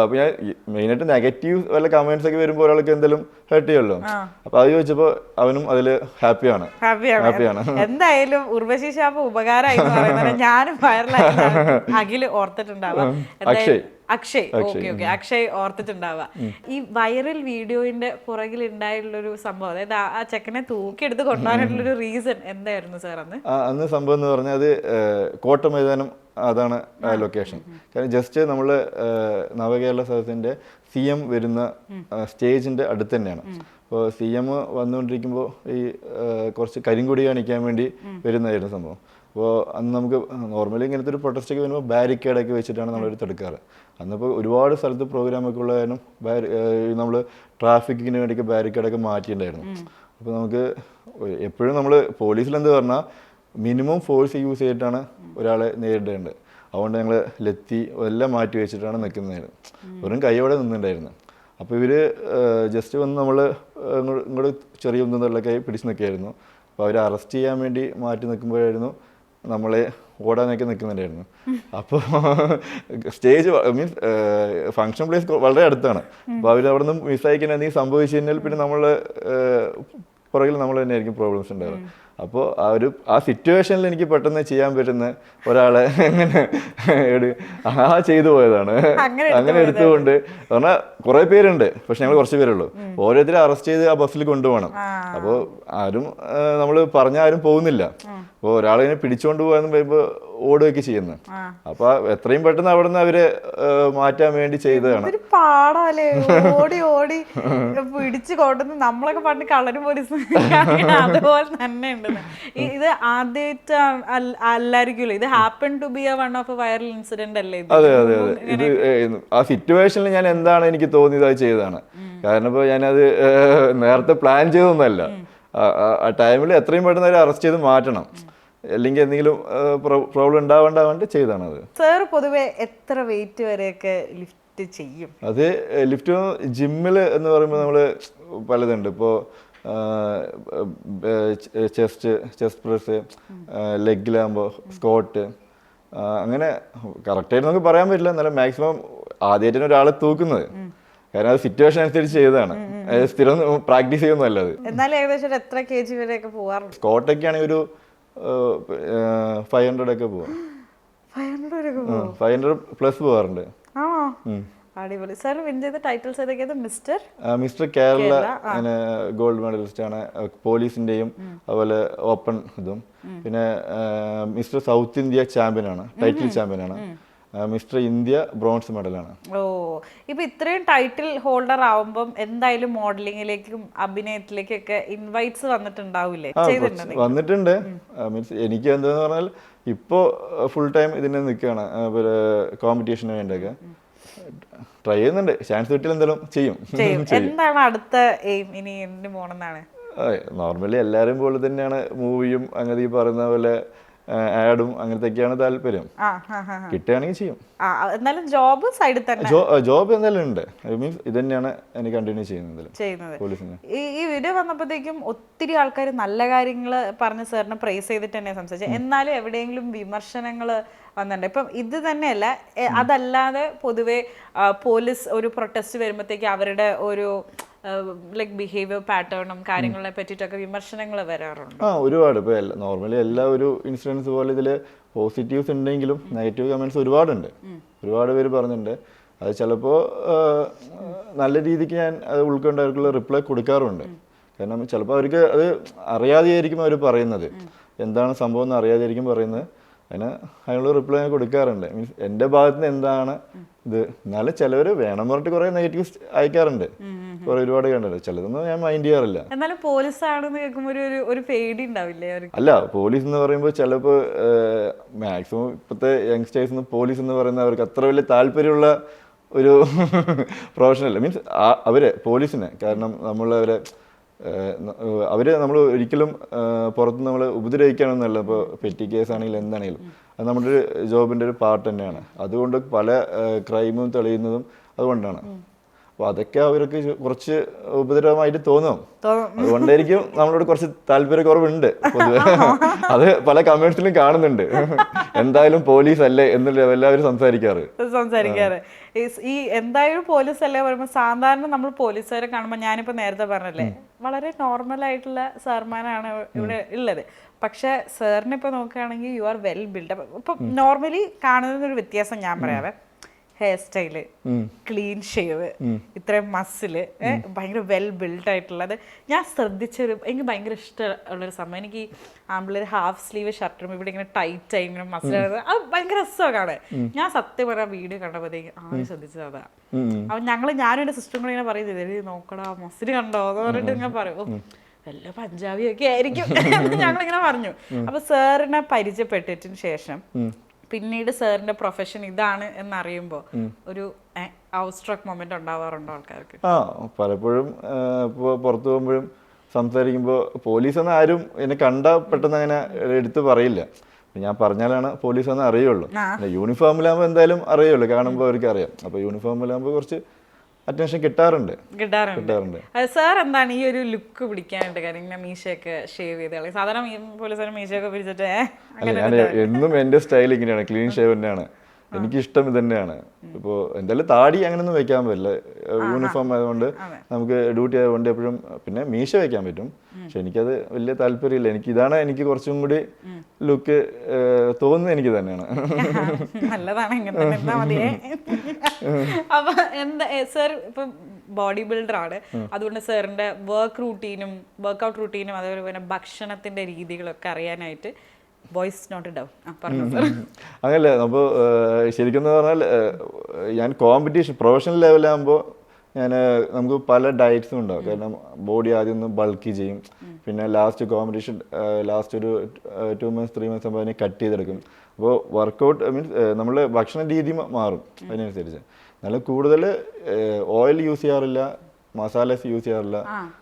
അപ്പൊ ഞാൻ മെയിൻ ആയിട്ട് നെഗറ്റീവ് വല്ല കമന്റ്സ് ഒക്കെ വരുമ്പോൾ ഒരാൾക്ക് എന്തെങ്കിലും ഹേർട്ട് ചെയ്യുമല്ലോ. അപ്പൊ അത് ചോദിച്ചപ്പോ അവനും അതിൽ ഹാപ്പിയാണ് ഹാപ്പിയാണ് എന്തായാലും ഉർവശി ശാപ ഉപകാരമായി [LAUGHS] ഞാനും വൈറലായി അഖിൽ ഓർത്തിട്ടുണ്ടാവും. അക്ഷയ്. അക്ഷയ്. Okay okay. അക്ഷയ് ഓർത്തിട്ടുണ്ടാവുക. ഈ വൈറൽ വീഡിയോയിന്റെ പുറകിൽ ഉണ്ടായിട്ടുള്ളൊരു സംഭവം അതായത് ആ- ചെക്കനെ തൂക്കിയെടുത്ത് കൊണ്ടുപോകാനുള്ളൊരു റീസൺ എന്തായിരുന്നു സാർ അന്ന്? അന്ന് സംഭവം എന്ന് പറഞ്ഞാൽ അത് കോട്ട മൈതാനം അതാണ് ലൊക്കേഷൻ കാരണം ജസ്റ്റ് നമ്മൾ നവകേരള സദസ്സിന്റെ സി എം വരുന്ന സ്റ്റേജിന്റെ അടുത്ത് തന്നെയാണ്. അപ്പോൾ സി എം വന്നുകൊണ്ടിരിക്കുമ്പോൾ ഈ കുറച്ച് കരിങ്കൊടി കാണിക്കാൻ വേണ്ടി വരുന്നതായിരുന്നു സംഭവം. അപ്പോൾ അന്ന് നമുക്ക് നോർമലി ഇങ്ങനത്തെ ഒരു പ്രൊട്ടസ്റ്റ് ഒക്കെ വരുമ്പോൾ ബാരിക്കേഡൊക്കെ വെച്ചിട്ടാണ് നമ്മൾ തടുക്കാറ് അന്നിപ്പോൾ ഒരുപാട് സ്ഥലത്ത് പ്രോഗ്രാമൊക്കെ ഉള്ള കാരണം നമ്മൾ ട്രാഫിക്കിന് വേണ്ടിയൊക്കെ ബാരിക്കേഡൊക്കെ മാറ്റിയിട്ടുണ്ടായിരുന്നു. അപ്പോൾ നമുക്ക് എപ്പോഴും നമ്മൾ പോലീസിൽ എന്ത് പറഞ്ഞാൽ മിനിമം ഫോഴ്സ് യൂസ് ചെയ്തിട്ടാണ് ഒരാളെ നേരിടേണ്ടത്. അതുകൊണ്ട് ഞങ്ങൾ ലെത്തി എല്ലാം മാറ്റി വെച്ചിട്ടാണ് നിൽക്കുന്നതായിരുന്നു വെറും കൈയോടെ നിന്നിട്ടുണ്ടായിരുന്നു. അപ്പോൾ ഇവർ ജസ്റ്റ് വന്ന് നമ്മൾ ഇങ്ങോട്ട് ചെറിയ ഒന്നും തള്ളക്കായി പിടിച്ച് നിൽക്കുകയായിരുന്നു. അപ്പോൾ അവരെ അറസ്റ്റ് ചെയ്യാൻ വേണ്ടി മാറ്റി നിൽക്കുമ്പോഴായിരുന്നു നമ്മളെ ഓടാനൊക്കെ നിൽക്കുന്നുണ്ടായിരുന്നു. അപ്പോൾ സ്റ്റേജ് മീൻസ് ഫങ്ഷൻ പ്ലേസ് വളരെ അടുത്താണ്. അപ്പോൾ അവർ അവിടെ നിന്ന് മിസ്സായിക്കാൻ എന്തെങ്കിലും സംഭവിച്ചു കഴിഞ്ഞാൽ പിന്നെ നമ്മൾ പുറകിൽ നമ്മൾ തന്നെയായിരിക്കും പ്രോബ്ലംസ് ഉണ്ടാവുക. അപ്പോൾ ആ ഒരു ആ സിറ്റുവേഷനിൽ എനിക്ക് പെട്ടെന്ന് ചെയ്യാൻ പറ്റുന്ന ഒരാളെ എങ്ങനെ ആ ചെയ്തു പോയതാണ്. അങ്ങനെ എടുത്തുകൊണ്ട് പറഞ്ഞാൽ കുറെ പേരുണ്ട് പക്ഷെ ഞങ്ങൾ കുറച്ച് പേരുള്ളൂ. ഓരോരുത്തരെ അറസ്റ്റ് ചെയ്ത് ആ ബസ്സിൽ കൊണ്ടുപോകണം. അപ്പോൾ ആരും നമ്മൾ പറഞ്ഞ ആരും പോകുന്നില്ല. അപ്പോൾ ഒരാളിങ്ങനെ പിടിച്ചുകൊണ്ട് പോകാന്ന് പറയുമ്പോൾ ഓടുകയൊക്കെ ചെയ്യുന്നത്. അപ്പൊ എത്രയും പെട്ടെന്ന് അവിടെ നിന്ന് അവരെ മാറ്റാൻ വേണ്ടി ചെയ്തതാണ്. പാടാലേ ഓടി ഓടി. പിടിച്ചു കൊണ്ടുവന്ന് നമ്മളൊക്കെ പണ്ട് കളര് പോലീസ് അതുപോലെ തന്നെ ഉണ്ട് ഇത് ആദ്യമായിട്ട് അല്ലായിരിക്കുമല്ലോ? ഇത് happen to be a one of viral incident അല്ലേ അതെ അതെ അതെ. ഇത് ആ സിറ്റുവേഷനിൽ ഞാൻ എന്താണ് എനിക്ക് തോന്നിയത് അത് ചെയ്തതാണ്. കാരണം ഇപ്പോൾ ഞാനത് നേരത്തെ പ്ലാൻ ചെയ്തൊന്നുമല്ല. ആ ടൈമിൽ എത്രയും പെട്ടെന്ന് അവരെ അറസ്റ്റ് ചെയ്ത് മാറ്റണം. അല്ലെങ്കിൽ എന്തെങ്കിലും പ്രോബ്ലം ഉണ്ടാവേണ്ട വേണ്ടി ചെയ്താണ് അത് സാർ പൊതുവെ എത്ര വെയിറ്റ് വരെയൊക്കെ ലിഫ്റ്റ് ചെയ്യും? അത് ലിഫ്റ്റ് ജിമ്മിൽ എന്ന് പറയുമ്പോൾ നമ്മൾ പലതുണ്ട്. ഇപ്പോൾ ചെസ്റ്റ് ചെസ്റ്റ് പ്രസ് ലെഗിലാകുമ്പോൾ സ്കോട്ട് അങ്ങനെ കറക്റ്റായിട്ട് നമുക്ക് പറയാൻ പറ്റില്ല. എന്നാലും മാക്സിമം ആദ്യമായിട്ടാണ് ഒരാളെ തൂക്കുന്നത്. കാരണം അത് സിറ്റുവേഷൻ അനുസരിച്ച് ചെയ്തതാണ്. സ്ഥിരം പ്രാക്ടീസ് ചെയ്യുന്നതല്ല അത്. എന്നാലും ഏകദേശം എത്ര കെ ജി വരെയൊക്കെ പോവാറുണ്ട്? സ്കോട്ടൊക്കെ ആണെങ്കിൽ ഒരു ഫൈവ് ഹൺഡ്രഡ് ഒക്കെ പോവാം. ഫൈവ് ഹൺഡ്രഡ് പ്ലസ് പോവാറുണ്ട്. അടിപൊളി. സാർ വിൻ ചെയ്ത ടൈറ്റിൽസ് ഏതൊക്കെയാണ് mister mister Kerala gold medalist ആണ്. പോലീസിന്റെയും അതുപോലെ ഓപ്പൺ ഇതും. പിന്നെ മിസ്റ്റർ സൗത്ത് ഇന്ത്യ ചാമ്പ്യൻ ആണ്. ടൈറ്റിൽ ചാമ്പ്യൻ ആണ്. മിസ്റ്റർ ഇന്ത്യ ബ്രോൺസ് മെഡലാണ്. ഓ ഇപ്പൊ ഇത്രയും ടൈറ്റിൽ ഹോൾഡർ ആവുമ്പം എന്തായാലും മോഡലിംഗിലേക്കും അഭിനയത്തിലേക്കൊക്കെ ഇൻവൈറ്റ്സ് വന്നിട്ടുണ്ടാവില്ലേ വന്നിട്ടുണ്ട്. മീൻസ് എനിക്ക് എന്താന്ന് പറഞ്ഞാൽ ഇപ്പോ ഫുൾ ടൈം ഇതിനെ നിൽക്കുകയാണ് കോമ്പറ്റീഷന് വേണ്ടിയൊക്കെ. ട്രൈ ചെയ്യുന്നുണ്ട്. ചാൻസ് കിട്ടിയാൽ എന്തായാലും [LAUGHS] ചെയ്യും. ചെയ്യും. എന്താണ് അടുത്ത എയിം ഇനി എന്തിനു പോണെന്നാണ്? നോർമലി എല്ലാവരും പോലെ തന്നെയാണ് മൂവിയും അങ്ങനെ ഈ പറയുന്ന പോലെ ആഡും അങ്ങനത്തെയൊക്കെയാണ് താല്പര്യം. കിട്ടുകയാണെങ്കിൽ ചെയ്യും. എന്നാലും ജോബ് സൈഡിൽ തന്നെ. ജോബ് എന്തായാലും ഉണ്ട്. മീൻസ് ഇത് തന്നെയാണ് എനിക്ക് കണ്ടിന്യൂ ചെയ്യുന്നത്. ഈ വീഡിയോ വന്നപ്പോഴത്തേക്കും ഒത്തിരി ആൾക്കാർ നല്ല കാര്യങ്ങൾ പറഞ്ഞ് സാറിനെ പ്രൈസ് ചെയ്തിട്ട് തന്നെ സംസാരിച്ചത്. എന്നാലും എവിടെയെങ്കിലും വിമർശനങ്ങൾ വന്നിട്ടുണ്ട്. ഇപ്പം ഇത് തന്നെയല്ല അതല്ലാതെ പൊതുവെ പോലീസ് ഒരു പ്രൊട്ടസ്റ്റ് വരുമ്പോഴത്തേക്ക് അവരുടെ ഒരു ലൈക്ക് ബിഹേവിയർ പാറ്റേണും കാര്യങ്ങളെ പറ്റിയിട്ടൊക്കെ വിമർശനങ്ങൾ വരാറുണ്ട്? ആ ഒരുപാട്. ഇപ്പോൾ എല്ലാ നോർമലി എല്ലാ ഒരു ഇൻസിഡൻസ് പോലെ ഇതിൽ പോസിറ്റീവ്സ് ഉണ്ടെങ്കിലും നെഗറ്റീവ് കമൻസ് ഒരുപാടുണ്ട്. ഒരുപാട് പേര് പറഞ്ഞിട്ടുണ്ട്. അത് ചിലപ്പോൾ നല്ല രീതിക്ക് ഞാൻ അത് ഉൾക്കൊണ്ട് അവർക്കുള്ള റിപ്ലൈ കൊടുക്കാറുണ്ട് കാരണം ചിലപ്പോൾ അവർക്ക് അത് അറിയാതെയായിരിക്കും അവർ പറയുന്നത്. എന്താണ് സംഭവം എന്ന് അറിയാതെയായിരിക്കും പറയുന്നത്. അതിന് അതിനുള്ള റിപ്ലൈ ഞാൻ കൊടുക്കാറുണ്ട്. മീൻസ് എന്റെ ഭാഗത്ത് നിന്ന് എന്താണ് ഇത്? എന്നാലും ചിലവർ വേണം പറഞ്ഞിട്ട് കുറെ നെഗറ്റീവ്സ് അയക്കാറുണ്ട്. കുറെ ഒരുപാട് കണ്ടല്ലോ. ചിലതൊന്നും ഞാൻ മൈൻഡ് ചെയ്യാറില്ല. എന്നാലും പോലീസ് ആണെന്ന് കേൾക്കുമ്പോൾ ഒരു ഒരു- പേടി ഉണ്ടാവില്ലേ അല്ല പോലീസ് എന്ന് പറയുമ്പോൾ ചിലപ്പോൾ മാക്സിമം ഇപ്പോഴത്തെ യങ്സ്റ്റേഴ്സ് പോലീസ് എന്ന് പറയുന്ന അവർക്ക് അത്ര വലിയ താല്പര്യമുള്ള ഒരു [LAUGHS] പ്രൊഫഷണൽ മീൻസ് അവരെ പോലീസിനെ. കാരണം നമ്മൾ അവർ നമ്മൾ ഒരിക്കലും പുറത്ത് നമ്മൾ ഉപദ്രവിക്കണമെന്നല്ല ഇപ്പോൾ പെറ്റി കേസ് ആണെങ്കിലും എന്താണെങ്കിലും അത് നമ്മുടെ ഒരു ജോബിന്റെ ഒരു പാർട്ട് തന്നെയാണ്. അതുകൊണ്ട് പല ക്രൈമും തെളിയുന്നതും അതുകൊണ്ടാണ്. അപ്പോൾ അതൊക്കെ അവർക്ക് കുറച്ച് ഉപദ്രവമായിട്ട് തോന്നും. അതുകൊണ്ടായിരിക്കും നമ്മളോട് കുറച്ച് താല്പര്യക്കുറവുണ്ട് പൊതുവെ. അത് പല കമന്റ്സിലും കാണുന്നുണ്ട്. എന്തായാലും പോലീസ് അല്ലേ എന്നുള്ള എല്ലാവരും സംസാരിക്കാറ്. സംസാരിക്കാറ്. ഈ ഈ എന്തായാലും പോലീസ് അല്ലേ പറയുമ്പോൾ സാധാരണ നമ്മൾ പോലീസുകാരെ കാണുമ്പോൾ ഞാനിപ്പോൾ നേരത്തെ പറഞ്ഞല്ലേ? വളരെ നോർമൽ ആയിട്ടുള്ള സാർമാനാണ് ഇവിടെ ഉള്ളത്. പക്ഷെ സാറിനെ ഇപ്പോൾ നോക്കുകയാണെങ്കിൽ യു ആർ വെൽ ബിൽഡപ്പ് ഇപ്പം നോർമലി കാണുന്നതിനൊരു വ്യത്യാസം ഞാൻ പറയാവേ. ഹെയർ സ്റ്റൈൽ ക്ലീൻ ഷേവ് ഇത്രയും മസിൽ ഭയങ്കര വെൽ ബിൽഡ് ആയിട്ടുള്ളത്. ഞാൻ ശ്രദ്ധിച്ചൊരു എനിക്ക് ഭയങ്കര ഇഷ്ടമുള്ളൊരു സംഭവം. എനിക്ക് ആമ്പിളൊരു ഹാഫ് സ്ലീവ് ഷർട്ടും ഇവിടെ ഇങ്ങനെ ടൈറ്റ് ആയി ഇങ്ങനെ മസിൽ അത് ഭയങ്കര രസമാണ്. കാണാൻ ഞാൻ സത്യം പറഞ്ഞ വീഡിയോ കണ്ടപ്പോഴത്തേക്ക് ആദ്യം ശ്രദ്ധിച്ചത് അതാ. അപ്പൊ ഞങ്ങൾ ഞാനും എന്റെ സിസ്റ്ററും കൂടെ ഇങ്ങനെ പറയുന്നത് ഇതേ നോക്കടാ മസിൽ കണ്ടോ? എന്ന് പറഞ്ഞിട്ട് ഇങ്ങനെ പറയും. എല്ലാം വല്ല പഞ്ചാബിയൊക്കെ ആയിരിക്കും. [LAUGHS] ഞങ്ങളിങ്ങനെ പറഞ്ഞു. അപ്പൊ സാറിനെ പരിചയപ്പെട്ടിട്ടിന് ശേഷം പിന്നീട് സാറിന്റെ പ്രൊഫഷൻ ഇതാണ് എന്നറിയുമ്പോൾ ഒരു ഔസ്ട്രക് മൊമെന്റ് ഉണ്ടാവാറുണ്ടോ ആൾക്കാർക്ക്? ആ പലപ്പോഴും ഇപ്പോൾ പുറത്തു പോകുമ്പോഴും സംസാരിക്കുമ്പോൾ പോലീസ് എന്ന് ആരും എന്നെ കണ്ട പെട്ടെന്ന് അങ്ങനെ എടുത്ത് പറയില്ല. ഞാൻ പറഞ്ഞാലാണ് പോലീസ് എന്ന് അറിയുള്ളൂ യൂണിഫോമിലാകുമ്പോൾ എന്തായാലും അറിയുള്ളൂ കാണുമ്പോൾ അവർക്ക് അറിയാം. അപ്പോൾ യൂണിഫോമിലാകുമ്പോൾ കുറച്ച് അറ്റൻഷൻ കിട്ടാറുണ്ട്. കിട്ടാറുണ്ട്. സാർ എന്താണ് ഈ ഒരു ലുക്ക് പിടിക്കാനായിട്ട് കാര്യം? ഇങ്ങനെ മീശയൊക്കെ ഷേവ് ചെയ്ത് കളയും സാധാരണ പോലീസുകാരൻ മീശയൊക്കെ പിടിച്ചിട്ട് എന്നും എന്റെ സ്റ്റൈൽ ഇങ്ങനെയാണ്. ക്ലീൻ ഷേവ് തന്നെയാണ്. എനിക്ക് ഇഷ്ടം ഇത് തന്നെയാണ് ഇപ്പോൾ എന്തായാലും താടി അങ്ങനെയൊന്നും വെക്കാൻ പറ്റില്ല. യൂണിഫോം ആയതുകൊണ്ട് നമുക്ക് ഡ്യൂട്ടി ആയതുകൊണ്ട് എപ്പോഴും പിന്നെ മീശ വെക്കാൻ പറ്റും. പക്ഷെ എനിക്കത് വലിയ താല്പര്യമില്ല. എനിക്ക് ഇതാണ് എനിക്ക് കുറച്ചും കൂടി ലുക്ക് തോന്നുന്നത് എനിക്ക് തന്നെയാണ്. [LAUGHS] നല്ലതാണ് [LAUGHS] അപ്പൊ എന്താ സർ ഇപ്പൊ ബോഡി ബിൽഡർ ആണ്. അതുകൊണ്ട് സാറിന്റെ വർക്ക് റൂട്ടീനും വർക്ക്ഔട്ട് റൂട്ടീനും അതേപോലെ ഭക്ഷണത്തിന്റെ രീതികളൊക്കെ അറിയാനായിട്ട് വോയിസ് നോട്ട് ഡൗൺ അങ്ങനല്ല അപ്പോൾ ശരിക്കും പറഞ്ഞാൽ ഞാൻ കോമ്പറ്റീഷൻ പ്രൊഫഷണൽ ലെവലാകുമ്പോൾ ഞാൻ നമുക്ക് പല ഡയറ്റ്സും ഉണ്ടാവും. കാരണം ബോഡി ആദ്യം ഒന്ന് ബൾക്കി ചെയ്യും. പിന്നെ ലാസ്റ്റ് കോമ്പറ്റീഷൻ ലാസ്റ്റ് ഒരു ടു മന്ത്സ് ത്രീ മന്ത്സ് ആകുമ്പോൾ അതിനെ കട്ട് ചെയ്തെടുക്കും. അപ്പോൾ വർക്കൗട്ട് മീൻസ് നമ്മുടെ ഭക്ഷണ രീതി മാറും അതിനനുസരിച്ച്. നല്ല കൂടുതൽ ഓയിൽ യൂസ് ചെയ്യാറില്ല. മസാലസ് യൂസ് ചെയ്യാറില്ല